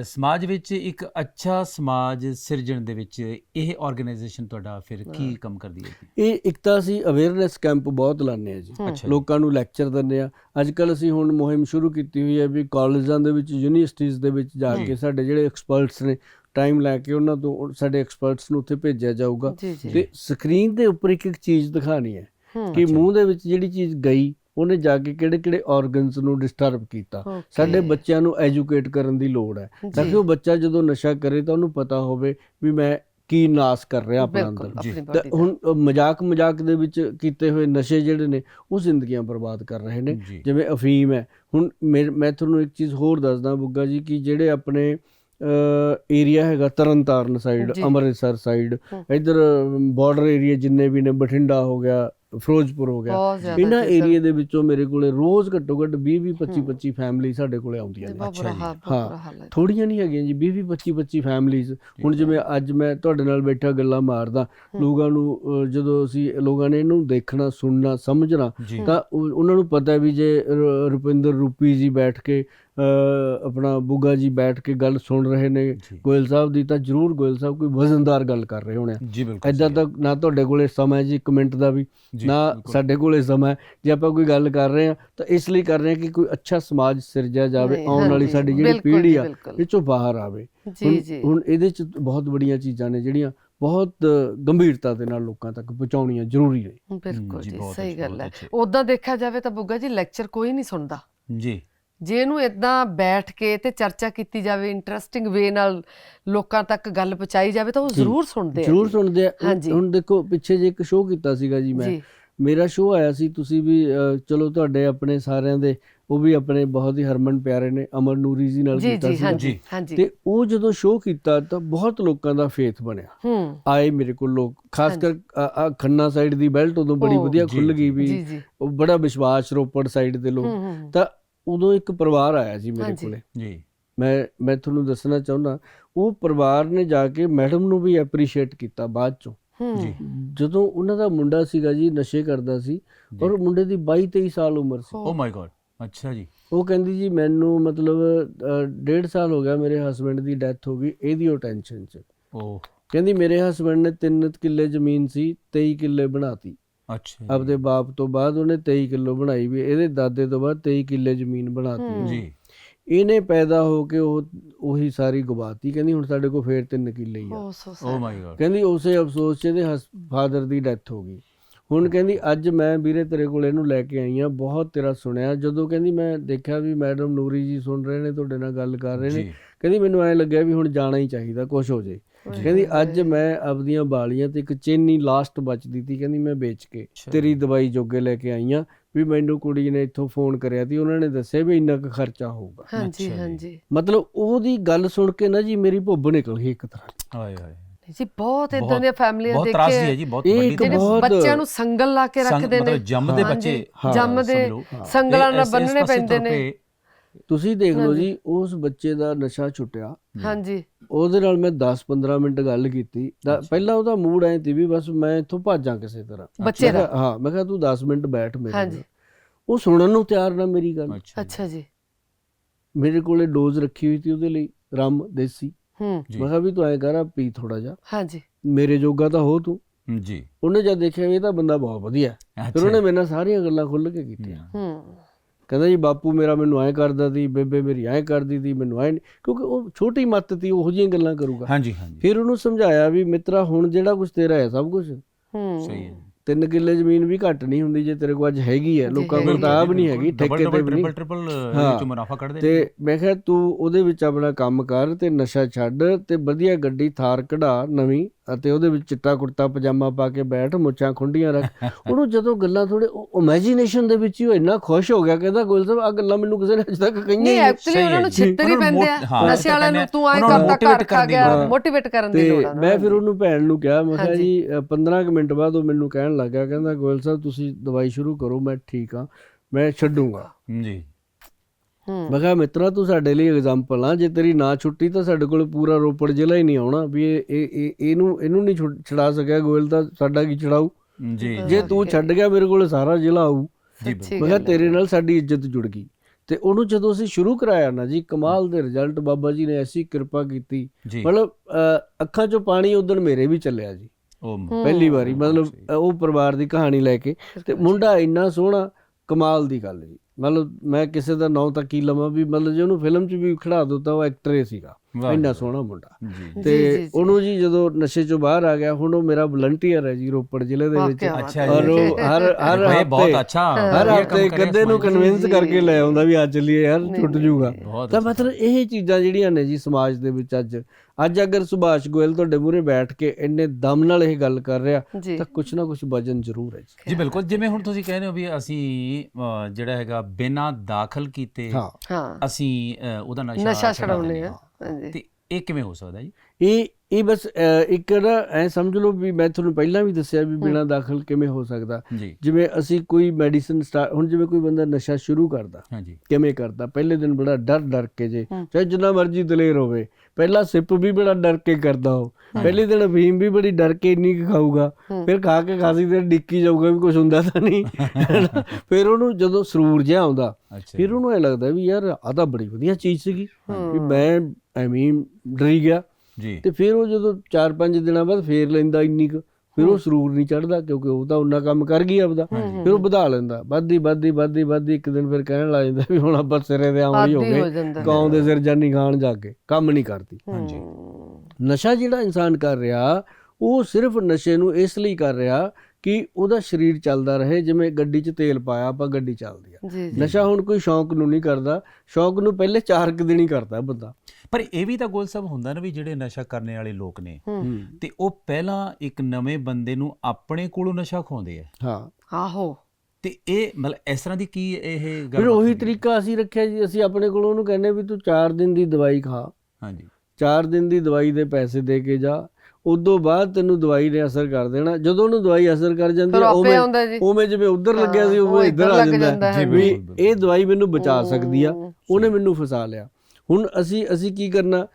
ਸਮਾਜ ਵਿੱਚ ਇੱਕ ਅੱਛਾ ਸਮਾਜ ਸਿਰਜਣ ਦੇ ਵਿੱਚ ਇਹ ਆਰਗੇਨਾਈਜੇਸ਼ਨ ਤੁਹਾਡਾ ਫਿਰ ਕੀ ਕੰਮ ਕਰਦੀ ਹੈ? ਇਹ ਇੱਕ ਤਾਂ ਅਸੀਂ ਅਵੇਅਰਨੈਸ ਕੈਂਪ ਬਹੁਤ ਲਾਉਂਦੇ ਆ ਜੀ। ਲੋਕਾਂ ਨੂੰ ਲੈਕਚਰ ਦਿੰਦੇ ਆ ਅੱਜ ਕੱਲ ਅਸੀਂ ਹੁਣ ਮੁਹਿੰਮ ਸ਼ੁਰੂ ਕੀਤੀ ਹੋਈ ਹੈ ਵੀ ਕਾਲਜਾਂ ਦੇ ਵਿੱਚ ਯੂਨੀਵਰਸਿਟੀਜ਼ ਦੇ ਵਿੱਚ ਜਾ। ਕੇ ਸਾਡੇ ਜਿਹੜੇ ਐਕਸਪਰਟਸ ਨੇ ਟਾਈਮ ਲੈ ਕੇ ਉਹਨਾਂ ਤੋਂ ਸਾਡੇ ਐਕਸਪਰਟਸ ਨੂੰ ਉੱਥੇ ਭੇਜਿਆ ਜਾਊਗਾ। ਤੇ ਸਕਰੀਨ ਦੇ ਉੱਪਰ ਇੱਕ ਇੱਕ ਚੀਜ਼ ਦਿਖਾਣੀ ਹੈ ਕਿ। ਮੂੰਹ ਦੇ ਵਿੱਚ ਜਿਹੜੀ ਚੀਜ਼ ਗਈ ਉਹਨੇ ਜਾ ਕੇ ਕਿਹੜੇ ਕਿਹੜੇ ਆਰਗਨਸ ਨੂੰ ਡਿਸਟਰਬ ਕੀਤਾ. ਸਾਡੇ ਬੱਚਿਆਂ ਨੂੰ ਐਜੂਕੇਟ ਕਰਨ ਦੀ ਲੋੜ ਹੈ ਤਾਂ ਕਿ ਉਹ ਬੱਚਾ ਜਦੋਂ ਨਸ਼ਾ ਕਰੇ ਤਾਂ ਉਹਨੂੰ ਪਤਾ ਹੋਵੇ ਵੀ ਮੈਂ ਕੀ ਨਾਸ ਕਰ ਰਿਹਾ ਆਪਣਾ ਅੰਦਰ। ਹੁਣ ਮਜ਼ਾਕ ਮਜ਼ਾਕ ਦੇ ਵਿੱਚ ਕੀਤੇ ਹੋਏ ਨਸ਼ੇ ਜਿਹੜੇ ਨੇ ਉਹ ਜ਼ਿੰਦਗੀਆਂ ਬਰਬਾਦ ਕਰ ਰਹੇ ਨੇ ਜਿਵੇਂ ਅਫੀਮ ਹੈ ਹੁਣ ਮੈਂ ਤੁਹਾਨੂੰ ਇੱਕ ਚੀਜ਼ ਹੋਰ ਦੱਸਦਾ ਬੁੱਗਾ ਜੀ ਕਿ ਜਿਹੜੇ ਆਪਣੇ ਏਰੀਆ ਹੈਗਾ ਤਰਨਤਾਰਨ ਸਾਈਡ। ਅੰਮ੍ਰਿਤਸਰ ਸਾਈਡ। ਇਧਰ ਬਾਰਡਰ ਏਰੀਆ ਜਿੰਨੇ ਵੀ ਨੇ ਬਠਿੰਡਾ ਹੋ ਗਿਆ ਫਿਰੋਜ਼ਪੁਰ ਹੋ ਗਿਆ ਇਹਨਾਂ। ਏਰੀਆ ਦੇ ਵਿੱਚੋਂ ਮੇਰੇ ਕੋਲੇ ਰੋਜ਼ ਘੱਟੋ ਘੱਟ 20 20 25 ਹਮ। 25 ਫੈਮਿਲੀ ਸਾਡੇ ਕੋਲੇ ਆਉਂਦੀਆਂ ਨੇ ਅੱਛਾ ਹਾਂ। ਥੋੜੀਆਂ ਨਹੀਂ ਹੈਗੀਆਂ ਜੀ 20 20 25 25 ਫੈਮਲੀਜ਼ ਹੁਣ ਜਿਵੇਂ ਅੱਜ ਮੈਂ ਤੁਹਾਡੇ ਨਾਲ ਬੈਠਾ ਗੱਲਾਂ ਮਾਰਦਾ। ਲੋਕਾਂ ਨੂੰ ਜਦੋਂ ਅਸੀਂ ਲੋਕਾਂ ਨੇ ਇਹਨੂੰ ਦੇਖਣਾ ਸੁਣਨਾ ਸਮਝਣਾ ਤਾਂ ਉਹ- ਉਹਨਾਂ ਨੂੰ ਪਤਾ ਵੀ ਜੇ ਰੁਪਿੰਦਰ ਰੂਪੀ ਜੀ ਬੈਠ ਕੇ ਆਪਣਾ ਬੁੱਗਾ ਜੀ ਬੈਠ ਕੇ ਗੱਲ ਸੁਣ ਰਹੇ ਨੇ। ਗੋਇਲ ਸਾਹਿਬ ਦੀ ਤਾਂ ਜ਼ਰੂਰ ਗੋਇਲ ਸਾਹਿਬ ਕੋਈ ਵਜ਼ਨਦਾਰ ਗੱਲ ਕਰ ਰਹੇ ਹੋਣੇ ਆ। ਜੀ ਬਿਲਕੁਲ ਐਦਾਂ ਤਾਂ ਨਾ ਤੁਹਾਡੇ ਕੋਲੇ ਸਮਾਂ ਜੀ ਇੱਕ ਮਿੰਟ ਦਾ ਵੀ ਨਾ। ਸਾਡੇ ਕੋਲੇ ਸਮਾਂ। ਜੇ ਆਪਾਂ ਕੋਈ ਗੱਲ ਕਰ ਰਹੇ ਹਾਂ ਤਾਂ ਇਸ ਲਈ ਕਰ ਰਹੇ ਹਾਂ ਕਿ ਕੋਈ ਅੱਛਾ ਸਮਾਜ ਸਿਰਜਿਆ ਜਾਵੇ ਆਉਣ ਵਾਲੀ ਸਾਡੀ ਜਿਹੜੀ ਪੀੜ੍ਹੀ ਆ। ਇਹ ਚੋਂ ਬਾਹਰ ਆਵੇ। ਜੀ ਹੁਣ- ਜੀ। ਹੁਣ ਇਹਦੇ ਚ ਬਹੁਤ ਬੜੀਆਂ ਚੀਜ਼ਾਂ ਨੇ ਜਿਹੜੀਆਂ ਬਹੁਤ ਗੰਭੀਰਤਾ ਦੇ ਨਾਲ ਲੋਕਾਂ ਤੱਕ ਪਹੁੰਚਾਉਣੀਆਂ ਜ਼ਰੂਰੀ ਨੇ। ਬਿਲਕੁਲ ਜੀ, ਸਹੀ ਗੱਲ ਬਹੁਤ ਹੈ। ਉਦਾਂ ਦੇਖਿਆ ਜਾਵੇ ਤਾਂ ਬੁੱਗਾ ਜੀ ਲੈਕਚਰ ਕੋਈ ਨਹੀਂ ਸੁਣਦਾ। ਜੀ। ਜੇ ਇਹਨੂੰ ਇਦਾਂ ਬੈਠ ਕੇ ਤੇ ਚਰਚਾ ਕੀਤੀ ਜਾਵੇ ਇੰਟਰਸਟਿੰਗ ਵੇ ਨਾਲ ਲੋਕਾਂ ਤੱਕ ਗੱਲ ਪਹੁੰਚਾਈ ਜਾਵੇ ਤਾਂ ਉਹ ਜ਼ਰੂਰ ਸੁਣਦੇ ਆ ਜ਼ਰੂਰ। ਸੁਣਦੇ ਆ। ਹੁਣ- ਦੇਖੋ ਪਿੱਛੇ ਜੇ ਇੱਕ ਸ਼ੋਅ ਕੀਤਾ ਸੀਗਾ ਜੀ ਮੈਂ। ਮੇਰਾ ਸ਼ੋਅ ਆਇਆ ਸੀ ਤੁਸੀਂ ਵੀ ਚਲੋ ਤੁਹਾਡੇ ਆਪਣੇ ਸਾਰਿਆਂ ਦੇ ਉਹ ਵੀ ਆਪਣੇ ਬਹੁਤ ਹੀ ਹਰਮਨ ਪਿਆਰੇ ਨੇ ਅਮਰ ਨੂਰੀ ਜੀ ਨਾਲ ਕੀਤਾ ਸੀ ਹਾਂਜੀ ਜੀ। ਹਾਂਜੀ। ਤੇ ਉਹ ਜਦੋਂ ਸ਼ੋਅ ਕੀਤਾ ਤਾਂ ਬਹੁਤ ਲੋਕਾਂ ਦਾ ਫੇਥ ਬਣਿਆ। ਹੂੰ। ਆਏ ਮੇਰੇ ਕੋਲ ਲੋਕ ਖਾਸ ਕਰ ਖੰਨਾ ਸਾਈਡ ਦੀ ਬੈਲਟ ਉਦੋਂ ਬੜੀ ਵਧੀਆ ਖੁੱਲ ਗਈ ਵੀ ਬੜਾ ਵਿਸ਼ਵਾਸ ਰੋਪੜ ਸਾਈਡ ਦੇ ਲੋਕ। ਤਾਂ ਉਦੋਂ ਇੱਕ ਪਰਿਵਾਰ ਆਇਆ ਸੀ ਮੇਰੇ। ਕੋਲੇ। ਜੀ। ਮੈਂ ਮੈਂ ਤੁਹਾਨੂੰ ਦੱਸਣਾ ਚਾਹੁੰਦਾ ਉਹ ਪਰਿਵਾਰ ਨੇ ਜਾ ਕੇ ਮੈਡਮ ਨੂੰ ਵੀ ਐਪਰੀਸ਼ੀਏਟ ਕੀਤਾ ਬਾਅਦ ਚੋਂ। ਜੀ। ਜਦੋਂ ਉਹਨਾਂ ਦਾ ਮੁੰਡਾ ਸੀਗਾ ਜੀ ਨਸ਼ੇ ਕਰਦਾ ਸੀ। ਔਰ ਮੁੰਡੇ ਦੀ 22 23 ਸਾਲ ਉਮਰ ਸੀ। ਓ ਮਾਈ ਗॉड ਅੱਛਾ ਜੀ। ਉਹ ਕਹਿੰਦੀ ਜੀ ਮੈਨੂੰ ਮਤਲਬ ਅ, ਡੇਢ ਸਾਲ ਹੋ ਗਿਆ ਮੇਰੇ ਹਸਬੰਡ ਦੀ ਡੈਥ ਹੋ ਗਈ ਇਹਦੀ ਉਹ ਟੈਨਸ਼ਨ 'ਚ। ਓ ਕਹਿੰਦੀ ਮੇਰੇ ਹਸਬੰਡ ਨੇ 3 ਕਿੱਲੇ ਜ਼ਮੀਨ ਸੀ 23 ਕਿੱਲੇ ਬਣਾਤੀ। ਅੱਛਾ। ਆਪਦੇ ਬਾਪ ਤੋਂ ਬਾਅਦ ਉਹਨੇ 23 ਕਿਲੋ ਬਣਾਈ ਵੀ ਇਹਦੇ ਦਾਦੇ ਤੋਂ ਬਾਅਦ 23 ਕਿੱਲੇ ਜ਼ਮੀਨ ਬਣਾਤੀ। ਜੀ। ਇਹਨੇ ਪੈਦਾ ਹੋ ਕੇ ਉਹ ਉਹੀ ਸਾਰੀ ਗਵਾਤੀ ਕਹਿੰਦੀ ਹੁਣ ਸਾਡੇ ਕੋਲ ਫੇਰ 3 ਕਿੱਲੇ ਹੀ ਆ। ਓ ਮਾਈ ਗॉड ਕਹਿੰਦੀ ਉਸੇ ਅਫਸੋਸ 'ਚ ਇਹਦੇ ਫਾਦਰ ਦੀ ਡੈਥ ਹੋ ਗਈ। ਹੁਣ ਕਹਿੰਦੀ ਅੱਜ ਮੈਂ ਵੀਰੇ ਤੇਰੇ ਕੋਲ ਇਹਨੂੰ ਲੈ ਕੇ ਆਈ ਆ ਬਹੁਤ ਤੇਰਾ ਸੁਣਿਆ। ਜਦੋਂ ਕਹਿੰਦੀ ਮੈਂ ਦੇਖਿਆ ਵੀ ਮੈਡਮ ਨੂਰੀ ਜੀ ਸੁਣ ਰਹੇ ਨੇ ਤੁਹਾਡੇ ਨਾਲ ਗੱਲ ਕਰ ਰਹੇ ਨੇ ਕਹਿੰਦੀ ਮੈਨੂੰ ਐ ਲੱਗਿਆ ਵੀ ਹੁਣ ਜਾਣਾ ਹੀ ਚਾਹੀਦਾ ਕੁਝ ਹੋ ਜੇ। ਕਹਿੰਦੀ ਅੱਜ ਮੈਂ ਆਪਦੀਆਂ ਬਾਲੀਆਂ ਤੇ ਇੱਕ ਚੇਨੀ ਲਾਸਟ ਬਚਦੀ ਤੀ ਕਹਿੰਦੀ ਮੈਂ ਵੇਚ ਕੇ। ਤੇਰੀ ਦਵਾਈ ਜੋਗੇ ਲੈ ਕੇ ਆਈ ਆ ਵੀ ਮੈਨੂੰ ਕੁੜੀ ਨੇ ਇੱਥੋਂ ਫੋਨ ਕਰਿਆ ਤੀ ਉਹਨਾਂ ਨੇ ਦੱਸਿਆ ਵੀ ਇੰਨਾ ਕੁ ਖਰਚਾ ਹੋਊਗਾ ਹਾਂਜੀ। ਹਾਂਜੀ ਮਤਲਬ ਉਹਦੀ ਗੱਲ ਸੁਣ ਕੇ ਨਾ ਜੀ ਮੇਰੀ ਭੁੱਬ ਨਿਕਲ ਗਈ ਇੱਕ ਤਰ੍ਹਾਂ। ਹਾਏ ਹਾਏ ਜੀ ਬਹੁਤ ਇਦਾਂ ਦੀਆਂ ਫੈਮਲੀਆਂ ਬਹੁਤ ਤਰਾਸਦੀ ਹੈ ਦੇਖੇ ਜੀ ਬਹੁਤ ਵੱਡੀ ਜਿਹੜੇ ਬਹੁਤ- ਬੱਚਿਆਂ ਨੂੰ ਸੰਗਲ ਲਾ ਕੇ ਰੱਖਦੇ ਨੇ ਮਤਲਬ ਜੰਮਦੇ ਬੱਚੇ ਜੰਮਦੇ। ਸੰਗਲਾਂ ਨਾਲ ਬੰਨਣੇ ਪੈਂਦੇ ਨੇ। ਤੁਸੀਂ ਦੇਖ ਲਓ। ਜੀ ਉਸ ਬੱਚੇ ਦਾ ਨਸ਼ਾ ਛੁੱਟਿਆ। ਹਾਂਜੀ। ਉਹਦੇ ਨਾਲ ਮੈਂ 10-15 ਮਿੰਟ ਗੱਲ ਕੀਤੀ। ਪਹਿਲਾਂ ਉਹਦਾ ਮੂਡ ਐ ਸੀ ਵੀ ਬਸ ਮੈਂ ਇੱਥੋਂ ਭਾਜਾਂ ਕਿਸੇ ਤਰ੍ਹਾਂ। ਬੱਚੇ ਦਾ। ਹਾਂ ਮੈਂ ਕਿਹਾ ਤੂੰ 10 ਮਿੰਟ ਬੈਠ ਮੇਰੇ ਹਾਂਜੀ। ਉਹ ਸੁਣਨ ਨੂੰ ਤਿਆਰ ਨਾ ਮੇਰੀ ਗੱਲ। ਅੱਛਾ ਅੱਛਾ ਜੀ। ਮੇਰੇ ਕੋਲੇ ਡੋਜ਼ ਰੱਖੀ ਹੋਈ ਸੀ ਉਹਦੇ ਲਈ ਰਮ ਦੇਸੀ। ਹੂੰ। ਮੈਂ ਕਿਹਾ ਵੀ ਤੂੰ ਐ ਕਰ ਆ ਪੀ ਥੋੜਾ ਜਿਹਾ। ਹਾਂਜੀ। ਮੇਰੇ ਜੋਗਾ ਤਾਂ ਹੋ ਤੂੰ। ਜੀ। ਉਹਨੇ ਜਦ ਦੇਖਿਆ ਇਹ ਤਾਂ ਬੰਦਾ ਬਹੁਤ ਵਧੀਆ ਹੈ। ਫਿਰ ਉਹਨੇ ਮੇਰੇ ਨਾਲ ਸਾਰੀਆਂ ਗੱਲਾਂ ਖੁੱਲ੍ਹ ਕੇ ਕੀਤੀਆਂ। ਹੂੰ। ਕਹਿੰਦਾ ਜੀ ਬਾਪੂ ਮੇਰਾ ਮੈਨੂੰ ਐ ਕਰਦਾ ਸੀ ਬੇਬੇ ਮੇਰੀ ਐ ਕਰਦੀ ਸੀ ਮੈਨੂੰ ਐ ਕਿਉਂਕਿ ਉਹ ਛੋਟੀ ਮੱਤ ਤੀ ਉਹੋ ਜਿਹੀਆਂ ਗੱਲਾਂ ਕਰੂਗਾ। ਹਾਂਜੀ ਹਾਂਜੀ। ਫਿਰ ਉਹਨੂੰ ਸਮਝਾਇਆ ਵੀ ਮਿੱਤਰਾ ਹੁਣ ਜਿਹੜਾ ਕੁਝ ਤੇਰਾ ਹੈ ਸਭ ਕੁਝ ਹੂੰ। ਸਹੀ ਹੈ ਤਿੰਨ ਕਿੱਲੇ ਜ਼ਮੀਨ ਵੀ ਘੱਟ ਨਹੀਂ ਹੁੰਦੀ ਜੇ ਤੇਰੇ ਕੋਲ ਅੱਜ ਹੈਗੀ ਹੈ। ਲੋਕਾਂ ਕੋਲ ਤਾਂ ਆਪ ਨਹੀਂ ਹੈਗੀ ਠੇਕੇ ਤੇ ਵੀ ਨਹੀਂ। Triple triple. ਵਿੱਚ ਮੁਨਾਫਾ ਕੱਢਦੇ ਤੇ ਮੈਂ ਕਿਹਾ ਤੂੰ ਉਹਦੇ ਵਿੱਚ ਆਪਣਾ ਕੰਮ ਕਰ ਤੇ ਨਸ਼ਾ ਛੱਡ ਤੇ ਵਧੀਆ ਗੱਡੀ ਥਾਰ ਕਢਾ ਨਵੀਂ। ਅਤੇ ਉਹਦੇ ਵਿੱਚ ਚਿੱਟਾ ਕੁੜਤਾ ਪਜਾਮਾ ਪਾ ਕੇ ਬੈਠ ਮੁੱਛਾਂ ਖੁੰਡੀਆਂ ਰੱਖ ਉਹਨੂੰ ਜਦੋਂ ਗੱਲਾਂ ਥੋੜੇ ਇਮੇਜਿਨੇਸ਼ਨ ਦੇ ਵਿੱਚ ਹੀ ਉਹ ਇੰਨਾ ਖੁਸ਼ ਹੋ ਗਿਆ ਕਹਿੰਦਾ ਗੋਇਲ ਸਾਹਿਬ ਆ ਗੱਲਾਂ ਮੈਨੂੰ ਕਿਸੇ ਨੇ ਅਜੇ ਤੱਕ ਕਹੀਆਂ ਨਹੀਂ ਨਹੀਂ ਐਕਚੁਅਲੀ ਉਹਨਾਂ ਨੂੰ। ਛਿੱਤਰ ਹੀ ਪੈਂਦੇ ਆ ਨਸ਼ੇ ਵਾਲਿਆਂ ਨੂੰ ਤੂੰ ਐਂ ਕਰਦਾ motivate ਘਰ ਖਾ ਕਰਨ ਦੀ ਗਿਆ। ਮੋਟੀਵੇਟ ਕਰਨ ਦੀ ਲੋੜ ਆ ਮੈਂ ਫਿਰ ਉਹਨੂੰ ਭੈਣ ਨੂੰ ਕਿਹਾ ਮੈਂ ਕਿਹਾ। ਜੀ ਅ, 15 ਕੁ ਮਿੰਟ ਬਾਅਦ ਉਹ ਮੈਨੂੰ ਕਹਿਣ ਲੱਗਾ ਕਹਿੰਦਾ ਗੋਇਲ ਸਾਹਿਬ ਤੁਸੀਂ ਦਵਾਈ ਸ਼ੁਰੂ ਕਰੋ ਮੈਂ ਠੀਕ ਆ ਮੈਂ ਛੱਡੂਗਾ ਜੀ ਮੈਂ ਕਿਹਾ ਮਿੱਤਰਾ ਤੂੰ ਸਾਡੇ ਲਈ ਐਗਜ਼ਾਮਪਲ ਆ। ਜੇ ਤੇਰੀ ਨਾ ਛੁੱਟੀ ਤਾਂ ਸਾਡੇ ਕੋਲ ਪੂਰਾ ਰੋਪੜ ਜ਼ਿਲ੍ਹਾ ਹੀ ਨਹੀਂ ਆਉਣਾ। ਵੀ ਇਹ ਇਹ ਇਹ- ਇਹਨੂੰ ਇਹਨੂੰ ਨਹੀਂ ਛੁੱਟ- ਛੁਡਾ ਸਕਿਆ ਗੋਇਲ ਤਾਂ ਸਾਡਾ ਕੀ ਛਡਾਊ? ਜੀ ਜੇ। ਤੂੰ ਛੱਡ ਗਿਆ ਮੇਰੇ ਕੋਲ ਸਾਰਾ ਜ਼ਿਲ੍ਹਾ ਆਊ। ਜੀ ਮੈਂ ਕਿਹਾ। ਤੇਰੇ ਨਾਲ ਸਾਡੀ ਇੱਜ਼ਤ ਜੁੜ ਗਈ। ਤੇ ਉਹਨੂੰ ਜਦੋਂ ਅਸੀਂ ਸ਼ੁਰੂ ਕਰਾਇਆ ਨਾ ਜੀ ਕਮਾਲ ਦੇ ਰਿਜ਼ਲਟ ਬਾਬਾ ਜੀ ਨੇ ਐਸੀ ਕਿਰਪਾ ਕੀਤੀ। ਮਤਲਬ ਅੱਖਾਂ 'ਚੋਂ ਪਾਣੀ ਉਦੋਂ ਮੇਰੇ ਵੀ ਚੱਲਿਆ ਜੀ। ਉਹ ਪਹਿਲੀ ਵਾਰੀ ਮਤਲਬ ਉਹ ਪਰਿਵਾਰ ਦੀ ਕਹਾਣੀ ਲੈ ਕੇ। ਤੇ ਮੁੰਡਾ ਇੰਨਾ ਸੋਹਣਾ ਕਮਾਲ ਦੀ ਗੱਲ ਜੀ। ਮਤਲਬ ਮੈਂ ਕਿਸੇ ਦਾ ਨਾਂ ਤਾਂ ਕੀ ਲਵਾਂ ਵੀ ਮਤਲਬ ਜੇ ਉਹਨੂੰ ਫਿਲਮ 'ਚ ਵੀ ਖੜਾ ਦੋ ਤਾਂ ਉਹ ਐਕਟਰ ਹੀ ਸੀਗਾ। ਇੰਨਾ ਸੋਹਣਾ ਮੁੰਡਾ। ਤੇ। ਉਹਨੂੰ ਜੀ ਜਦੋਂ ਨਸ਼ੇ 'ਚੋਂ ਬਾਹਰ ਆ ਗਿਆ ਹੁਣ ਉਹ ਮੇਰਾ ਵਲੰਟੀਅਰ ਹੈ ਜੀ ਰੋਪੜ ਜ਼ਿਲ੍ਹੇ ਦੇ ਵਿੱਚ। ਔਰ ਉਹ ਹਰ ਹਰ ਹਫ਼ਤੇ ਬਹੁਤ ਅੱਛਾ। ਹਰ ਹਫ਼ਤੇ ਕਦੇ ਨੂੰ ਕਨਵਿੰਸ ਕਰਕੇ ਲੈ ਆਉਂਦਾ ਵੀ ਅੱਜ ਚੱਲੀਏ ਯਾਰ ਛੁੱਟ ਜੂਗਾ ਤਾਂ। ਮਤਲਬ ਇਹ ਚੀਜ਼ਾਂ ਜਿਹੜੀਆਂ ਨੇ ਜੀ ਸਮਾਜ ਦੇ ਵਿੱਚ ਅੱਜ ਅੱਜ ਅਗਰ ਸੁਭਾਸ਼ ਗੋਇਲ ਤੁਹਾਡੇ ਮੂਹਰੇ ਬੈਠ ਕੇ ਇੰਨੇ ਦਮ ਨਾਲ ਇਹ ਗੱਲ ਕਰ ਰਿਹਾ ਤਾਂ ਕੁਛ ਨਾ ਕੁਛ ਵਜਨ ਜ਼ਰੂਰ ਹੈ ਜੀ। ਜੀ ਬਿਲਕੁਲ। ਜਿਵੇਂ ਹੁਣ ਤੁਸੀਂ ਕਹਿ ਰਹੇ ਹੋ ਵੀ ਅਸੀਂ ਜਿਹੜਾ ਹੈਗਾ ਬਿਨਾਂ ਦਾਖਲ ਕੀਤੇ ਅਸੀਂ ਉਹਦਾ ਨਸ਼ਾ ਨਸ਼ਾ ਛੁਡਾ ਛਡਾਉਣੇ ਦਿੰਦੇ ਆ ਤੇ ਇਹ ਕਿਵੇਂ ਹੋ ਸਕਦਾ ਜੀ? ਇਹ ਇਹ ਬਸ ਇੱਕ ਨਾ ਐ ਸਮਝ ਲਓ ਵੀ ਮੈਂ ਤੁਹਾਨੂੰ ਪਹਿਲਾਂ ਵੀ ਦੱਸਿਆ ਵੀ ਬਿਨਾਂ ਦਾਖਲ ਕਿਵੇਂ ਹੋ ਸਕਦਾ। ਜਿਵੇਂ ਅਸੀਂ ਕੋਈ ਮੈਡੀਸਿਨ ਸਟਾਰਟ ਹੁਣ ਜਿਵੇਂ ਕੋਈ ਬੰਦਾ ਨਸ਼ਾ ਸ਼ੁਰੂ ਕਰਦਾ ਹਾਂਜੀ। ਕਿਵੇਂ ਕਰਦਾ ਪਹਿਲੇ ਦਿਨ ਬੜਾ ਡਰ ਡਰ ਕੇ ਜੇ। ਚਾਹੇ ਜਿੰਨਾ ਮਰਜ਼ੀ ਦਲੇਰ ਹੋਵੇ ਪਹਿਲਾ ਸਿਪ ਵੀ ਬੜਾ ਡਰ ਕੇ ਕਰਦਾ ਉਹ। ਪਹਿਲੇ ਦਿਨ ਅਫੀਮ ਵੀ ਬੜੀ ਡਰ ਕੇ ਇੰਨੀ ਕੁ ਖਾਊਗਾ। ਫਿਰ ਖਾ ਕੇ ਖਾਸੀ ਦੇਰ ਡਿੱਕੀ ਜਾਊਗਾ ਵੀ ਕੁਝ ਹੁੰਦਾ ਤਾਂ ਨਹੀਂ? ਫਿਰ ਉਹਨੂੰ ਜਦੋਂ ਸਰੂਰ ਜਿਹਾ ਆਉਂਦਾ ਫਿਰ ਉਹਨੂੰ ਇਹ ਲੱਗਦਾ ਵੀ ਯਾਰ ਆ ਤਾਂ ਬੜੀ ਵਧੀਆ ਚੀਜ਼ ਸੀਗੀ। ਵੀ ਮੈਂ ਐਵੇਂ ਡਰੀ ਗਿਆ। ਜੀ। ਤੇ ਫਿਰ ਉਹ ਜਦੋਂ 4-5 ਦਿਨਾਂ ਬਾਅਦ ਫੇਰ ਲੈਂਦਾ ਇੰਨੀ ਕੁ। ਫਿਰ ਉਹ ਸਰੂਰ ਨਹੀਂ ਚੜਦਾ ਕਿਉਂਕਿ ਉਹ ਤਾਂ ਉਹਨਾਂ ਕੰਮ ਕਰ ਗਈ ਆਪਦਾ। ਫਿਰ ਉਹ ਵਧਾ ਲੈਂਦਾ। ਵੱਧਦੀ ਵੱਧਦੀ ਵੱਧਦੀ ਵੱਧਦੀ ਇੱਕ ਦਿਨ ਫਿਰ ਕਹਿਣ ਲੱਗ ਜਾਂਦਾ ਵੀ ਹੁਣ ਆਪਾਂ ਸਿਰੇ ਦੇ ਆਉਂ ਹੀ ਗਏ। ਜਾਂਦਾ। ਕੌਂ ਦੇ ਸਿਰ ਜਾਨੀ ਖਾਣ ਜਾ ਕੇ ਕੰਮ ਨਹੀਂ ਕਰਦੀ। ਹਾਂਜੀ। ਨਸ਼ਾ ਜਿਹੜਾ ਇਨਸਾਨ ਕਰ ਰਿਹਾ ਉਹ ਸਿਰਫ ਨਸ਼ੇ ਨੂੰ ਇਸ ਲਈ ਕਰ ਰਿਹਾ ਕਿ ਉਹਦਾ ਸਰੀਰ ਚੱਲਦਾ ਰਹੇ ਜਿਵੇਂ ਗੱਡੀ 'ਚ ਤੇਲ ਪਾਇਆ ਆਪਾਂ ਗੱਡੀ ਚੱਲਦੀ ਆ। ਨਸ਼ਾ ਹੁਣ ਕੋਈ ਸ਼ੌਂਕ ਨੂੰ ਨਹੀਂ ਕਰਦਾ ਸ਼ੌਂਕ ਨੂੰ ਪਹਿਲੇ ਚਾਰ ਕੁ ਦਿਨ ਹੀ ਕਰਦਾ ਬੰਦਾ। ਪਰ ਇਹ ਵੀ ਤਾਂ ਗੋਲ ਸਾਹਿਬ ਹੁੰਦਾ ਨਾ ਵੀ ਜਿਹੜੇ ਨਸ਼ਾ ਕਰਨ ਵਾਲੇ ਲੋਕ ਨੇ ਤੇ ਉਹ ਪਹਿਲਾਂ ਇੱਕ ਨਵੇਂ ਬੰਦੇ ਨੂੰ ਆਪਣੇ ਕੋਲੋਂ ਨਸ਼ਾ ਖਵਾਉਂਦੇ ਆ। ਹਾਂ। ਆਹੋ। ਤੇ ਇਹ ਮਤਲਬ ਇਸ ਤਰ੍ਹਾਂ ਦੀ ਕੀ ਇਹ ਗੱਲ ਫਿਰ ਉਹੀ? ਤਰੀਕਾ ਅਸੀਂ ਰੱਖਿਆ ਜੀ ਅਸੀਂ ਆਪਣੇ ਕੋਲ ਉਹਨੂੰ ਕਹਿੰਦੇ ਵੀ ਤੂੰ 4 ਦਿਨ ਦੀ ਦਵਾਈ ਖਾ। ਹਾਂਜੀ। 4 ਦਿਨ ਦੀ ਦਵਾਈ ਦੇ ਪੈਸੇ ਦੇ ਕੇ ਜਾ ਉਦੋਂ ਬਾਅਦ ਤੈਨੂੰ ਦਵਾਈ ਨੇ ਅਸਰ ਕਰ ਦੇਣਾ। ਜਦੋਂ ਉਹਨੂੰ ਦਵਾਈ ਅਸਰ ਕਰ ਜਾਂਦੀ ਹੈ ਉਵੇਂ ਉਵੇਂ ਜਿਵੇਂ ਉਧਰ ਲੱਗਿਆ ਸੀ ਉਹ ਇੱਧਰ ਆ ਜਾਂਦਾ। ਵੀ। ਇਹ ਦਵਾਈ ਮੈਨੂੰ ਬਚਾ ਸਕਦੀ ਆ। ਉਹਨੇ ਮੈਨੂੰ ਫਸਾ ਲਿਆ। ਹੁਣ ਅਸੀਂ ਅਸੀਂ ਕੀ ਕਰਨਾ?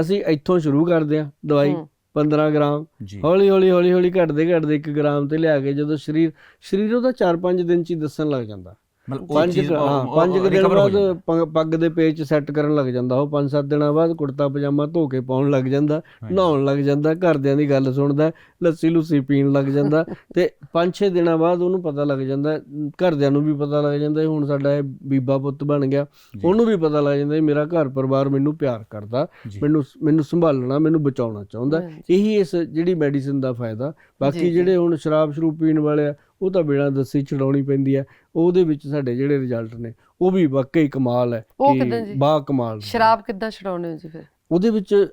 ਅਸੀਂ ਇੱਥੋਂ ਸ਼ੁਰੂ ਕਰਦੇ ਆ ਦਵਾਈ। ਹੂੰ। 15 ਗ੍ਰਾਮ। ਹੌਲੀ ਹੌਲੀ ਹੌਲੀ ਹੌਲੀ ਘਟਦੇ ਘਟਦੇ 1 ਗ੍ਰਾਮ ਤੇ ਲਿਆ ਕੇ ਜਦੋਂ ਸਰੀਰ ਸਰੀਰ ਉਹਦਾ 4-5 ਦਿਨ ਚ ਹੀ ਦੱਸਣ ਲੱਗ ਜਾਂਦਾ। ਮਤਲਬ ਉਹ ਪੰਜ ਚੀਜ਼ ਹਾਂ ਪੰਜ ਕੁ ਦਿਨ ਬਾਅਦ। ਪ- ਪੱਗ ਦੇ ਪੇਚ ਸੈੱਟ ਕਰਨ ਲੱਗ ਜਾਂਦਾ ਉਹ 5-7 ਦਿਨਾਂ ਬਾਅਦ ਕੁੜਤਾ ਪਜਾਮਾ ਧੋ ਕੇ ਪਾਉਣ ਲੱਗ ਜਾਂਦਾ। ਨਹਾਉਣ ਲੱਗ ਜਾਂਦਾ ਘਰਦਿਆਂ ਦੀ ਗੱਲ ਸੁਣਦਾ ਲੱਸੀ ਲੁੱਸੀ ਪੀਣ ਲੱਗ ਜਾਂਦਾ ਤੇ 5-6 ਦਿਨਾਂ ਬਾਅਦ ਉਹਨੂੰ ਪਤਾ ਲੱਗ ਜਾਂਦਾ ਘਰਦਿਆਂ ਨੂੰ ਵੀ ਪਤਾ ਲੱਗ ਜਾਂਦਾ ਇਹ ਹੁਣ ਸਾਡਾ ਇਹ ਬੀਬਾ ਪੁੱਤ ਬਣ ਗਿਆ। ਉਹਨੂੰ ਵੀ ਪਤਾ ਲੱਗ ਜਾਂਦਾ ਇਹ ਮੇਰਾ ਘਰ ਪਰਿਵਾਰ ਮੈਨੂੰ ਪਿਆਰ ਕਰਦਾ ਜੀ। ਮੈਨੂੰ ਮੈਨੂੰ ਸੰਭਾਲਣਾ ਮੈਨੂੰ ਬਚਾਉਣਾ ਚਾਹੁੰਦਾ। ਇਹੀ ਇਸ ਜਿਹੜੀ ਮੈਡੀਸਿਨ ਦਾ ਫਾਇਦਾ ਬਾਕੀ। ਜਿਹੜੇ ਹੁਣ ਸ਼ਰਾਬ ਸ਼ਰੂਬ ਪੀਣ ਵਾਲੇ ਆ ਉਹ ਤਾਂ ਬਿਨਾਂ ਦੱਸੀ ਛਡਾਉਣੀ ਪੈਂਦੀ ਆ ਉਹਦੇ ਵਿੱਚ ਸਾਡੇ ਜਿਹੜੇ ਰਿਜ਼ਲਟ ਨੇ ਉਹ ਵੀ ਵਾਕਈ ਕਮਾਲ ਹੈ ਉਹ ਕਿੱਦਾਂ ਜੀ? ਬਾ ਕਮਾਲ। ਸ਼ਰਾਬ ਕਿੱਦਾਂ ਛਡਾਉਣੇ ਹੋ ਜੀ ਫਿਰ ਉਹਦੇ ਵਿੱਚ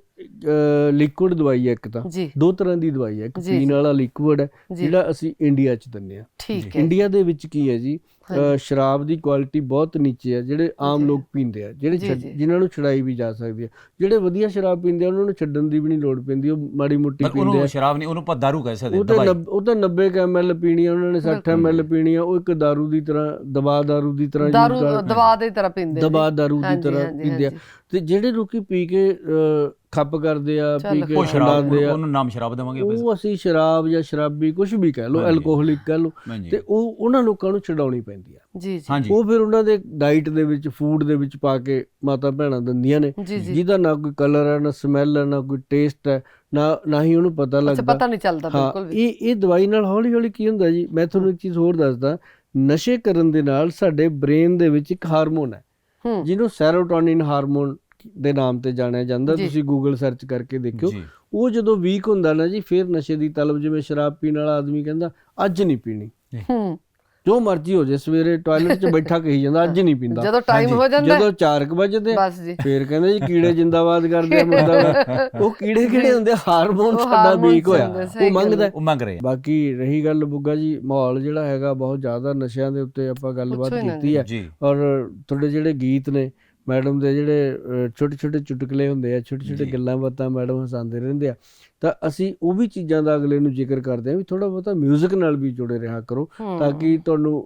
ਲਿਕੁਇਡ ਦਵਾਈ ਹੈ ਇੱਕ ਤਾਂ। ਦੋ ਤਰ੍ਹਾਂ ਦੀ ਦਵਾਈ ਹੈ। ਇੱਕ ਪੀਣ ਵਾਲਾ ਲਿਕੁਇਡ ਹੈ ਜਿਹੜਾ ਅਸੀਂ ਇੰਡੀਆ ਚ ਦਿੰਨੇ ਆ ਇੰਡੀਆ ਦੇ ਵਿੱਚ ਕੀ ਹੈ ਜੀ? ਸ਼ਰਾਬ ਦੀ ਕੁਆਲਿਟੀ ਬਹੁਤ ਨੀਚੇ ਹੈ ਜਿਹੜੇ ਆਮ ਲੋਕ ਪੀਂਦੇ ਆ ਜਿਹੜੇ ਜਿਨ੍ਹਾਂ ਨੂੰ ਛਡਾਈ ਵੀ ਜਾ ਸਕਦੀ ਹੈ। ਜਿਹੜੇ ਵਧੀਆ ਸ਼ਰਾਬ ਪੀਂਦੇ ਆ ਉਹਨਾਂ ਨੂੰ ਛੱਡਣ ਦੀ ਵੀ ਨਹੀਂ ਲੋੜ ਪੈਂਦੀ ਉਹ ਮਾੜੀ ਮੋਟੀ ਪੀਂਦੇ ਆ। ਉਹ ਸ਼ਰਾਬ ਨਹੀਂ ਉਹਨੂੰ ਆਪਾਂ ਦਾਰੂ ਕਹਿ ਸਕਦੇ ਦਵਾਈ। ਉਹ ਤਾਂ 90 ml ਪੀਣੀ ਆ ਉਹਨਾਂ ਨੇ 60 ml ਪੀਣੀ ਆ ਉਹ ਇੱਕ ਦਾਰੂ ਦੀ ਤਰ੍ਹਾਂ ਦਵਾ ਦਾਰੂ ਦੀ ਤਰ੍ਹਾਂ ਦਾਰੂ ਦਵਾ ਦੇ ਤਰ੍ਹਾਂ ਪੀਂਦੇ ਦਵਾ ਦਾਰੂ ਦੀ ਤਰ੍ਹਾਂ ਪੀਂਦੇ ਆ। ਤੇ ਜਿਹੜੇ ਲੋਕੀ ਪੀ ਕੇ ਖੱਪ ਕਰਦੇ ਆ ਪੀ ਕੇ ਉਹ ਸ਼ਰਾਬ ਛਡਾਉਂਦੇ ਆ। ਉਹਨੂੰ ਨਾਮ ਸ਼ਰਾਬ ਦੇਵਾਂਗੇ ਬਸ ਉਹ ਅਸੀਂ ਸ਼ਰਾਬ ਜਾਂ ਸ਼ਰਾਬੀ ਕੁਝ ਵੀ ਕਹਿ ਲਓ ਹਾਂਜੀ। ਐਲਕੋਹਲਿਕ ਕਹਿ ਲਓ ਹਾਂਜੀ। ਤੇ ਉਹ ਉਹਨਾਂ ਲੋਕਾਂ ਨੂੰ ਛਡਾਉਣੀ ਪੈਂਦੀ ਆ। ਜੀ ਜੀ। ਹਾਂਜੀ। ਉਹ ਫਿਰ ਉਹਨਾਂ ਦੇ ਡਾਈਟ ਦੇ ਵਿੱਚ ਫੂਡ ਦੇ ਵਿੱਚ ਪਾ ਕੇ ਮਾਤਾ ਭੈਣਾਂ ਦਿੰਦੀਆਂ ਨੇ ਜੀ ਜੀ। ਜਿਹਦਾ ਨਾ ਕੋਈ ਕਲਰ ਹੈ ਨਾ ਸਮੈਲ ਹੈ ਨਾ ਕੋਈ ਟੇਸਟ ਹੈ ਨਾ ਨਾ ਹੀ ਉਹਨੂੰ ਪਤਾ ਅੱਛਾ ਲੱਗਦਾ। ਪਤਾ ਨਹੀਂ ਚੱਲਦਾ ਹਾਂ ਬਿਲਕੁਲ ਵੀ। ਇਹ ਇਹ ਦਵਾਈ ਨਾਲ ਹੌਲੀ ਹੌਲੀ ਕੀ ਹੁੰਦਾ ਜੀ? ਮੈਂ ਤੁਹਾਨੂੰ ਇੱਕ ਚੀਜ਼ ਹੋਰ ਦੱਸਦਾ ਨਸ਼ੇ ਕਰਨ ਦੇ ਨਾਲ ਸਾਡੇ ਬ੍ਰੇਨ ਦੇ ਵਿੱਚ ਇੱਕ ਹਾਰਮੋਨ ਹੈ ਹੂੰ। ਜਿਹਨੂੰ ਸੈਰੋਟੋਨਿਨ ਹਾਰਮੋਨ ਦੇ ਨਾਮ ਤੇ ਜਾਣਿਆ ਜਾਂਦਾ। ਤੁਸੀਂ ਗੂਗਲ ਸਰਚ ਕਰਕੇ ਦੇਖਿਓ। ਉਹ ਜਦੋਂ ਵੀਕ ਹੁੰਦਾ ਨਾ ਜੀ ਫਿਰ ਨਸ਼ੇ ਦੀ ਤਲਬ ਜਿਵੇਂ ਸ਼ਰਾਬ ਪੀਣ ਵਾਲਾ ਆਦਮੀ ਕਹਿੰਦਾ ਅੱਜ ਨਹੀਂ ਪੀਣੀ। ਹੂੰ। ਜੋ ਮਰਜ਼ੀ ਹੋ ਜੇ ਸਵੇਰੇ ਟਾਇਲਟ 'ਚ ਬੈਠਾ ਕਹੀ ਜਾਂਦਾ ਅੱਜ ਨਹੀਂ ਪੀਂਦਾ। ਜਦੋਂ ਟਾਈਮ ਹੋ ਜਾਂਦਾ। ਜਦੋਂ 4 ਵਜੇ ਬਸ ਜੀ। ਫੇਰ ਕਹਿੰਦੇ ਜੀ ਕੀੜੇ ਜਿੰਦਾਬਾਦ ਕਰਦੇ ਆ ਮੁੰਡਾ ਉਹ ਕੀੜੇ ਕਿਹੜੇ ਹੁੰਦੇ? ਆ? ਹਾਰਮੋਨ ਸਾਡਾ ਵੀਕ ਹੋਇਆ। ਉਹ ਮੰਗਦਾ। ਉਹ ਮੰਗ ਰਹੇ। ਬਾਕੀ ਰਹੀ ਗੱਲ ਬੁੱਗਾ ਜੀ ਮਾਹੌਲ ਜਿਹੜਾ ਹੈਗਾ ਬਹੁਤ ਜ਼ਿਆਦਾ ਨਸ਼ਿਆਂ ਦੇ ਉੱਤੇ ਆਪਾਂ ਗੱਲਬਾਤ ਕੀਤੀ ਹੈ। ਔਰ ਤੁਹਾਡੇ ਜਿਹੜੇ ਗੀਤ ਨੇ ਮੈਡਮ ਦੇ ਜਿਹੜੇ ਛੋਟੇ ਛੋਟੇ ਚੁਟਕਲੇ ਹੁੰਦੇ ਆ ਛੋਟੇ ਛੋਟੇ। ਗੱਲਾਂ ਬਾਤਾਂ ਮੈਡਮ ਹਸਾਉਂਦੇ ਰਹਿੰਦੇ ਆ ਤਾਂ ਅਸੀਂ ਉਹ ਵੀ ਚੀਜ਼ਾਂ ਦਾ ਅਗਲੇ ਨੂੰ ਜ਼ਿਕਰ ਕਰਦੇ ਆ ਵੀ ਥੋੜਾ ਬਹੁਤਾ 뮤직 ਨਾਲ ਵੀ ਜੁੜੇ ਰਿਹਾ ਕਰੋ। ਤਾਂ ਕਿ ਤੁਹਾਨੂੰ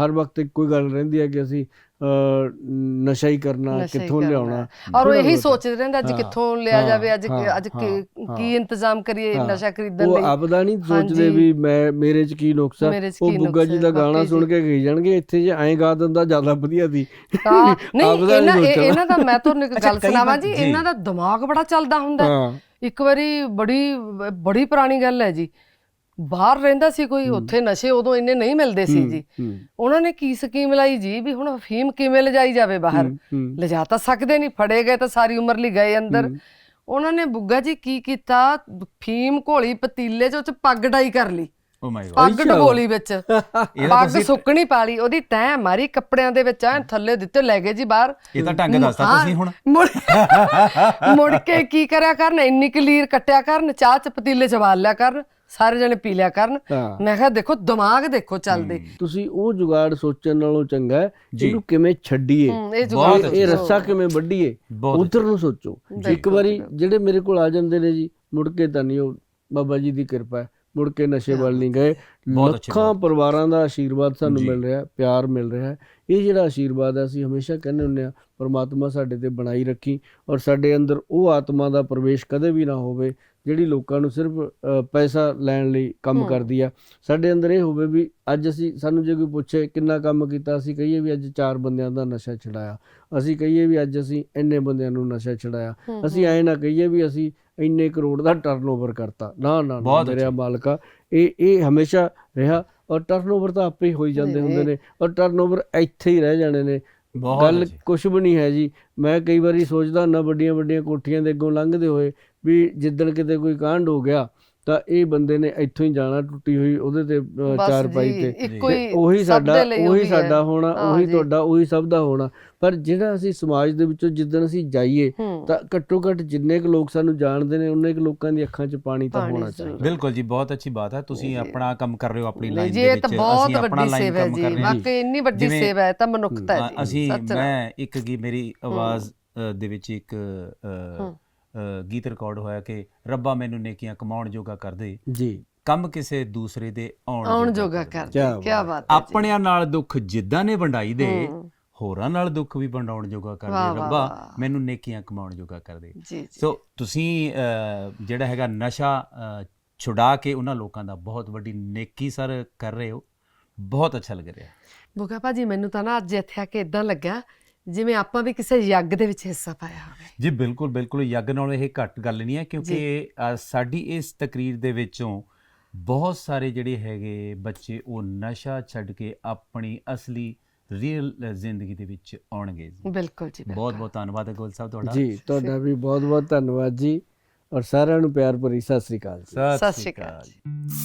ਹਰ ਵਕਤ ਹੀ ਗੱਲ ਰਹਿੰਦੀ ਹੈ ਕਿ ਅਸੀਂ ਨਸ਼ਾ ਹੀ ਕਰਨਾ ਕਿੱਥੋਂ। ਲਿਆਉਣਾ ਔਰ ਉਹ ਇਹੀ। ਸੋਚਦੇ ਰਹਿੰਦੇ ਅੱਜ ਕਿੱਥੋਂ ਲਿਆ ਜਾਵੇ ਅੱਜ ਅੱਜ ਕੀ ਇੰਤਜ਼ਾਮ ਕਰੀਏ। ਨਸ਼ਾ ਖਰੀਦਣ ਉਹ ਲਈ ਆਪਦਾ ਨਹੀਂ ਸੋਚਦੇ। ਵੀ ਮੈਂ ਮੇਰੇ 'ਚ ਕੀ ਨੁਕਸ ਉਹ ਬੁੱਗਾ ਜੀ ਦਾ ਗਾਣਾ ਸੁਣ। ਕੇ ਗਈ ਜਾਣਗੇ ਇੱਥੇ ਜੇ ਐਂ ਗਾ ਦਿੰਦਾ ਜ਼ਿਆਦਾ ਵਧੀਆ ਸੀ ਤਾਂ ਨਹੀਂ ਇਹਨਾਂ। ਇਹਨਾਂ ਦਾ ਮੈਂ ਤੁਹਾਨੂੰ ਇੱਕ ਗੱਲ ਸੁਣਾਵਾਂ ਜੀ। ਇਹਨਾਂ ਦਾ ਦਿਮਾਗ ਬੜਾ ਚੱਲਦਾ ਹੁੰਦਾ ਇੱਕ ਵਾਰੀ ਬੜੀ ਬੜੀ ਪੁਰਾਣੀ ਗੱਲ ਹੈ ਜੀ ਬਾਹਰ ਰਹਿੰਦਾ ਸੀ ਕੋਈ ਉੱਥੇ ਨਸ਼ੇ ਉਦੋਂ ਇੰਨੇ ਨਹੀਂ ਮਿਲਦੇ ਸੀ ਜੀ। ਉਹਨਾਂ ਨੇ ਕੀ ਸਕੀਮ ਲਾਈ ਜੀ ਵੀ ਹੁਣ ਅਫੀਮ ਕਿਵੇਂ ਲਿਜਾਈ ਜਾਵੇ ਬਾਹਰ? ਲਿਜਾ ਤਾਂ ਸਕਦੇ ਨਹੀਂ ਫੜੇ ਗਏ ਤਾਂ ਸਾਰੀ ਉਮਰ ਲਈ ਗਏ ਅੰਦਰ। ਉਹਨਾਂ ਨੇ ਬੁੱਗਾ ਜੀ ਕੀ ਕੀਤਾ? ਫੀਮ ਘੋਲੀ ਪਤੀਲੇ ਚ ਉਹ ਚ ਪੱਗ ਡਾਈ ਕਰ ਲਈ। ਓ ਮਾਈ ਗॉड ਪੱਗ। ਡਬੋਲੀ ਵਿੱਚ। ਪੱਗ ਸੁੱਕਣੀ ਪਾਲੀ ਉਹਦੀ ਤੈਂ ਮਾਰੀ ਕੱਪੜਿਆਂ ਦੇ ਵਿੱਚ ਐ ਥੱਲੇ ਦਿੱਤੇ ਲੈ ਗਏ ਜੀ ਬਾਹਰ। ਇਹ ਤਾਂ ਢੰਗ ਦੱਸਤਾ ਹਾਂ, ਤੁਸੀਂ ਹੁਣ। ਮੁੜ ਮੁੜ ਕੇ ਕੀ ਕਰਿਆ ਕਰਨ? ਇੰਨੀ ਕਲੀਰ ਕੱਟਿਆ ਕਰਨ ਚਾਹ ਚ ਪਤੀਲੇ ਚ ਵਾਲ ਲਿਆ ਕਰਨ। ਸਾਰੇ ਜਣੇ ਪੀ ਲਿਆ ਕਰਨ। ਹਾਂ। ਮੈਂ ਕਿਹਾ ਦੇਖੋ ਦਿਮਾਗ ਦੇਖੋ ਚੱਲਦੇ। ਤੁਸੀਂ ਉਹ ਜੁਗਾੜ ਸੋਚਣ ਨਾਲੋਂ ਚੰਗਾ ਹੈ ਜੀ। ਇਹਨੂੰ ਕਿਵੇਂ ਛੱਡੀਏ? ਹੂੰ, ਇਹ ਬਹੁਤ ਇਹ ਰੱਸਾ ਕਿਵੇਂ ਵੱਢੀਏ? ਬਹੁਤ ਉਧਰ ਨੂੰ ਸੋਚੋ। ਇੱਕ ਵਾਰੀ। ਜਿਹੜੇ ਮੇਰੇ ਕੋਲ ਆ ਜਾਂਦੇ ਨੇ ਜੀ ਮੁੜ ਕੇ ਤਾਂ ਨਹੀਂ ਉਹ ਬਾਬਾ ਜੀ ਦੀ ਕਿਰਪਾ ਹੈ। ਮੁੜ ਕੇ ਨਸ਼ੇ ਵੱਲ ਨਹੀਂ ਗਏ। ਬਹੁਤ ਅੱਛੀ ਲੱਖਾਂ। ਪਰਿਵਾਰਾਂ ਦਾ ਆਸ਼ੀਰਵਾਦ ਸਾਨੂੰ। ਮਿਲ ਰਿਹਾ ਪਿਆਰ ਮਿਲ ਰਿਹਾ ਹੈ। ਇਹ ਜਿਹੜਾ ਆਸ਼ੀਰਵਾਦ ਹੈ ਅਸੀਂ ਹਮੇਸ਼ਾ ਕਹਿੰਦੇ ਹੁੰਦੇ ਆ ਪਰਮਾਤਮਾ ਸਾਡੇ ਤੇ ਬਣਾਈ ਰੱਖੀ ਔਰ ਸਾਡੇ ਅੰਦਰ ਉਹ ਆਤਮਾ ਦਾ ਪ੍ਰਵੇਸ਼ ਕਦੇ ਵੀ ਨਾ ਹੋਵੇ। ਜਿਹੜੀ ਲੋਕਾਂ ਨੂੰ ਸਿਰਫ ਪੈਸਾ ਲੈਣ ਲਈ ਕੰਮ। ਕਰਦੀ ਆ। ਸਾਡੇ ਅੰਦਰ ਇਹ ਹੋਵੇ ਵੀ ਅੱਜ ਅਸੀਂ ਸਾਨੂੰ ਜੇ ਕੋਈ ਪੁੱਛੇ ਕਿੰਨਾ ਕੰਮ ਕੀਤਾ ਅਸੀਂ ਕਹੀਏ ਵੀ ਅੱਜ ਚਾਰ ਬੰਦਿਆਂ ਦਾ ਨਸ਼ਾ ਛਡਾਇਆ। ਅਸੀਂ ਕਹੀਏ ਵੀ ਅੱਜ ਅਸੀਂ ਇੰਨੇ ਬੰਦਿਆਂ ਨੂੰ ਨਸ਼ਾ ਛਡਾਇਆ। ਅਸੀਂ ਐ ਨਾ ਕਹੀਏ ਵੀ ਅਸੀਂ ਇੰਨੇ ਕਰੋੜ ਦਾ ਟਰਨਓਵਰ ਕਰਤਾ। ਨਾ ਨਾ ਨਾ ਬਹੁਤ ਮੇਰੇ ਅੱਛਾ। ਮਾਲਕਾ ਇਹ ਇਹ ਹਮੇਸ਼ਾ ਰਿਹਾ ਔਰ ਟਰਨਓਵਰ ਤਾਂ ਆਪੇ ਹੀ ਹੋਈ ਜਾਂਦੇ ਹੁੰਦੇ ਨੇ ਔਰ ਟਰਨਓਵਰ ਇੱਥੇ ਹੀ ਰਹਿ ਜਾਣੇ ਨੇ। ਬਹੁਤ ਗੱਲ। ਕੁਝ ਵੀ ਨਹੀਂ ਹੈ ਜੀ। ਮੈਂ ਕਈ ਵਾਰੀ ਸੋਚਦਾ ਹੁੰਦਾ ਵੱਡੀਆਂ ਵੱਡੀਆਂ ਕੋਠੀਆਂ ਦੇ ਅੱਗੋਂ ਲੰਘਦੇ ਹੋਏ ਵੀ ਜਿੱਦਣ ਕਿਤੇ ਕੋਈ ਕਾਂਡ ਹੋ ਗਿਆ ਤਾਂ ਇਹ ਬੰਦੇ ਨੇ ਇੱਥੋਂ ਹੀ ਜਾਣਾ ਟੁੱਟੀ ਹੋਈ ਉਹਦੇ ਤੇ ਚਾਰ ਪਾਈ ਤੇ। ਉਹੀ ਸਾਡਾ ਉਹੀ। ਸਾਡਾ ਹੋਣਾ ਉਹੀ। ਤੁਹਾਡਾ ਉਹੀ ਸਭ ਦਾ ਹੋਣਾ। ਪਰ ਜਿਹੜਾ ਅਸੀਂ ਸਮਾਜ ਦੇ ਵਿੱਚੋਂ ਜਿੱਦਣ ਅਸੀਂ ਜਾਈਏ ਤਾਂ ਘੱਟੋ ਘੱਟ ਜਿੰਨੇ ਕੁ ਲੋਕ ਸਾਨੂੰ ਜਾਣਦੇ ਨੇ ਉਨੇ ਕੁ ਲੋਕਾਂ ਦੀ ਅੱਖਾਂ 'ਚ ਪਾਣੀ ਤਾਂ ਹੋਣਾ। ਚਾਹੀਦਾ। ਬਿਲਕੁਲ ਜੀ ਬਹੁਤ ਅੱਛੀ ਬਾਤ ਹੈ। ਤੁਸੀਂ ਆਪਣਾ ਕੰਮ ਕਰ ਰਹੇ ਹੋ ਆਪਣੀ ਲਾਈਨ ਜੀ ਦੇ ਇਹ ਵਿੱਚ। ਤਾਂ ਬਹੁਤ ਅਸੀਂ ਆਪਣਾ ਵੱਡੀ ਲਾਈਨ ਸੇਵਾ ਹੈ ਕੰਮ ਜੀ। ਕਰ ਰਹੇ ਹਾਂ। ਵਾਕਈ ਇੰਨੀ ਵੱਡੀ ਸੇਵਾ ਹੈ ਤਾਂ ਮਨੁੱਖਤਾ ਹੈ ਜੀ ਅਸੀਂ। ਮੈਂ ਇੱਕ ਗੀ ਮੇਰੀ ਆਵਾਜ਼ ਦੇ ਵਿੱਚ ਇੱਕ ਗੀਤ ਰਿਕਾਰਡ ਹੋਇਆ ਕਿ ਰੱਬਾ ਮੈਨੂੰ ਨੇਕੀਆਂ ਕਮਾਉਣ ਜੋਗਾ ਕਰ ਦੇ ਜੀ ਕੰਮ ਕਿਸੇ ਦੂਸਰੇ ਦੇ ਆਉਣ ਆਉਣ ਜੋਗਾ ਕਰ ਦੇ। ਕੀ ਬਾਤ ਹੈ। ਆਪਣਿਆਂ ਨਾਲ ਦੁੱਖ ਜਿੱਦਾਂ ਨੇ ਵੰਡਾਈ ਦੇ। ਹੋਰਾਂ ਨਾਲ ਦੁੱਖ ਵੀ ਵੰਡਾਉਣ ਜੋਗਾ ਕਰ ਦੇ ਰੱਬਾ। ਮੈਨੂੰ ਨੇਕੀਆਂ ਕਮਾਉਣ ਜੋਗਾ ਕਰ ਦੇ ਸੋ ਤੁਸੀਂ ਜਿਹੜਾ ਹੈਗਾ ਨਸ਼ਾ ਛੁਡਾ ਕੇ ਉਹਨਾਂ ਲੋਕਾਂ ਦਾ ਬਹੁਤ ਵੱਡੀ ਨੇਕੀ ਸਰ ਕਰ ਰਹੇ ਹੋ ਬਹੁਤ ਅੱਛਾ ਲੱਗ ਰਿਹਾ ਬੁਗਾ ਭਾਜੀ ਮੈਨੂੰ ਤਾਂ ਨਾ ਅੱਜ ਇੱਥੇ ਆ ਕੇ ਇਦਾਂ ਲੱਗਾ ਜਿਵੇਂ ਆਪਾਂ ਵੀ ਕਿਸੇ ਯੱਗ ਦੇ ਵਿੱਚ ਹਿੱਸਾ ਪਾਇਆ ਹੋਵੇ। ਜੀ ਬਿਲਕੁਲ ਬਿਲਕੁਲ। ਯੱਗ ਨਾਲ ਇਹ ਘੱਟ ਗੱਲ ਨਹੀਂ ਹੈ ਕਿਉਂਕਿ ਸਾਡੀ ਇਸ ਤਕਰੀਰ ਦੇ ਵਿੱਚੋਂ ਬਹੁਤ ਸਾਰੇ ਜਿਹੜੇ ਹੈਗੇ ਬੱਚੇ ਉਹ ਨਸ਼ਾ ਛੱਡ ਕੇ ਆਪਣੀ ਅਸਲੀ ਰੀਅਲ ਜ਼ਿੰਦਗੀ ਦੇ ਵਿੱਚ ਆਉਣਗੇ ਜੀ। ਬਿਲਕੁਲ ਜੀ ਬਹੁਤ ਬਹੁਤ ਧੰਨਵਾਦ ਹੈ ਗੋਲ ਸਾਹਿਬ ਤੁਹਾਡਾ। ਜੀ ਤੁਹਾਡਾ ਵੀ ਬਹੁਤ ਬਹੁਤ ਧੰਨਵਾਦ ਜੀ। ਔਰ ਸਾਰਿਆਂ ਨੂੰ ਪਿਆਰ ਭਰੀ ਸਤਿ ਸ੍ਰੀ ਅਕਾਲ ਜੀ। ਸਤਿ ਸ਼੍ਰੀ ਅਕਾਲ।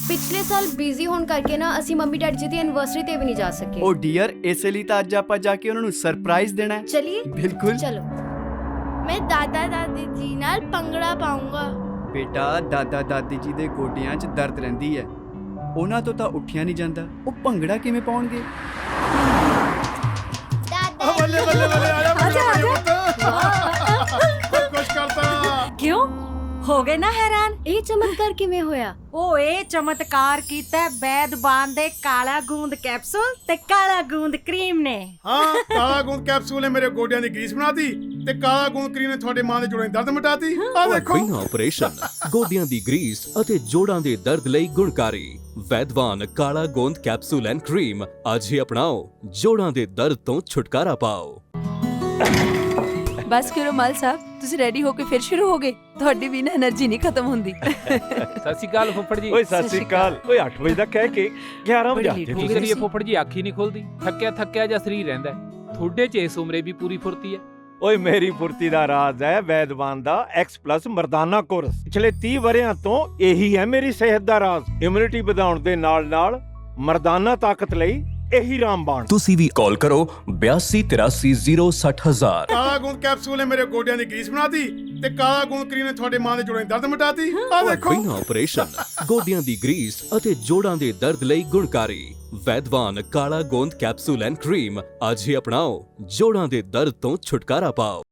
ਪਿਛਲੇ ਸਾਲ ਬਿਜ਼ੀ ਹੋਣ ਕਰਕੇ ਨਾ ਅਸੀਂ ਮੰਮੀ ਡੈਡੀ ਜੀ ਦੀ ਐਨਵਰਸਰੀ ਤੇ ਵੀ ਨਹੀਂ ਜਾ ਸਕੇ। ਉਹ ਡੀਅਰ ਇਸੇ ਲਈ ਤਾਂ ਅੱਜ ਆਪਾਂ ਜਾ ਕੇ ਉਹਨਾਂ ਨੂੰ ਸਰਪ੍ਰਾਈਜ਼ ਦੇਣਾ ਹੈ। ਚਲਿਏ। ਬਿਲਕੁਲ। ਚਲੋ। ਮੈਂ ਦਾਦਾ ਦਾਦੀ ਜੀ ਨਾਲ ਪੰਗੜਾ ਪਾਉਂਗਾ। ਬੇਟਾ ਦਾਦਾ ਦਾਦੀ ਜੀ ਦੇ ਗੋਡਿਆਂ 'ਚ ਦਰਦ ਰਹਿੰਦੀ ਹੈ। ਉਹਨਾਂ ਤੋਂ ਤਾਂ ਉੱਠਿਆ ਨਹੀਂ ਜਾਂਦਾ। ਉਹ ਭੰਗੜਾ ਕਿਵੇਂ ਪਾਉਣਗੇ? ਦਾਦਾ ਬੱਲੇ ਬੱਲੇ ਬੱਲੇ ਆ ਜਾ ਬੱਲੇ ਹੋ ਗਏ ਨਾ ਹੈਰਾਨ। ਇਹ ਚਮਤਕਾਰ ਕਿਵੇਂ ਹੋਇਆ? ਉਹ ਇਹ ਚਮਤਕਾਰ ਕੀਤਾ ਹੈ ਵੈਦਵਾਨ ਦੇ ਕਾਲਾ ਗੂੰਦ ਕੈਪਸੂਲ ਤੇ ਕਾਲਾ ਗੂੰਦ ਕਰੀਮ ਨੇ। ਹਾਂ ਕਾਲਾ ਗੂੰਦ ਕੈਪਸੂਲ ਨੇ ਮੇਰੇ ਗੋਡਿਆਂ ਦੀ ਗਰੀਸ ਬਣਾਤੀ ਤੇ ਕਾਲਾ ਗੂੰਦ ਕਰੀਮ ਨੇ ਤੁਹਾਡੇ ਮਾਂ ਦੇ ਜੋੜਾਂ ਦੀ ਦਰਦ ਮਿਟਾਤੀ। ਆ ਦੇਖੋ। ਬਿਨਾਂ ਆਪਰੇਸ਼ਨ ਗੋਡਿਆਂ ਦੀ ਗਰੀਸ ਅਤੇ ਜੋੜਾਂ ਦੇ ਦਰਦ ਲਈ ਗੁਣਕਾਰੀ। ਵੈਦਵਾਨ ਕਾਲਾ ਗੋਂਦ ਕੈਪਸੂਲ ਐਂਡ ਕਰੀਮ ਅੱਜ ਹੀ ਅਪਣਾਓ। ਜੋੜਾਂ ਦੇ ਦਰਦ ਤੋਂ ਛੁਟਕਾਰਾ ਪਾਓ। ਬਸ ਕਰੋ ਮਲ ਸਾਹਿਬ। ਤੁਸੀਂ ਰੈਡੀ ਹੋ ਕੇ ਫਿਰ ਸ਼ੁਰੂ ਹੋਗੇ ਤੁਹਾਡੀ ਵੀ ਨਾ એનર્ਜੀ ਨਹੀਂ ਖਤਮ ਹੁੰਦੀ। ਸਤਿ ਸ਼੍ਰੀ ਅਕਾਲ ਜੀ। ਓਏ ਸਤਿ ਸ੍ਰੀ ਓਏ 8 ਵਜੇ ਦਾ ਕਹਿ ਕੇ 11 ਵਜੇ ਆਤੇ ਕੀ ਕਰੀਏ ਫੁੱਫੜ ਜੀ ਅੱਖ ਹੀ ਨਹੀਂ ਖੁੱਲਦੀ। ਥੱਕਿਆ ਥੱਕਿਆ ਜਿਹਾ ਸਰੀਰ ਰਹਿੰਦਾ ਥੋੜੇ ਚ ਇਸ ਉਮਰੇ ਵੀ ਪੂਰੀ ਫੁਰਤੀ ਹੈ? ਓਏ ਮੇਰੀ ਫੁਰਤੀ ਦਾ ਰਾਜ ਹੈ ਵੈਦਵਾਨ ਦਾ X+ ਮਰਦਾਨਾ ਕੋਰਸ ਪਿਛਲੇ 30 ਵਰਿਆਂ ਤੋਂ ਇਹੀ ਹੈ ਮੇਰੀ ਸਿਹਤ ਦਾ ਰਾਜ। ਇਮਿਊਨਿਟੀ ਵਧਾਉਣ ਦੇ ਨਾਲ ਨਾਲ ਮਰਦਾਨਾ ਤਾਕਤ ਲਈ ਇਹੀ ਰਾਮਬਾਣ ਤੁਸੀਂ ਵੀ ਕਾਲ ਕਰੋ 8283060060 ਕਾਲਾ ਗੂੰਦ ਕੈਪਸੂਲ ਨੇ ਮੇਰੇ ਗੋਡਿਆਂ ਦੀ ਗਰੀਸ ਬਣਾਤੀ ਤੇ ਕਾਲਾ ਗੂੰਦ ਕਰੀਮ ਨੇ ਤੁਹਾਡੇ ਮਾਂ ਦੇ ਜੋੜਾਂ ਦੀ ਦਰਦ ਮਿਟਾਤੀ। ਆ ਦੇਖੋ। ਬਿਨਾਂ ਆਪਰੇਸ਼ਨ ਗੋਡਿਆਂ ਦੀ ਗਰੀਸ ਅਤੇ ਜੋੜਾਂ ਦੇ ਦਰਦ ਲਈ ਗੁਣਕਾਰੀ। ਵੈਦਵਾਨ ਕਾਲਾ ਗੋਂਦ ਕੈਪਸੂਲ ਐਂਡ ਕਰੀਮ ਅੱਜ ਹੀ ਅਪਣਾਓ। ਜੋੜਾਂ ਦੇ ਦਰਦ ਤੋਂ ਛੁਟਕਾਰਾ ਪਾਓ।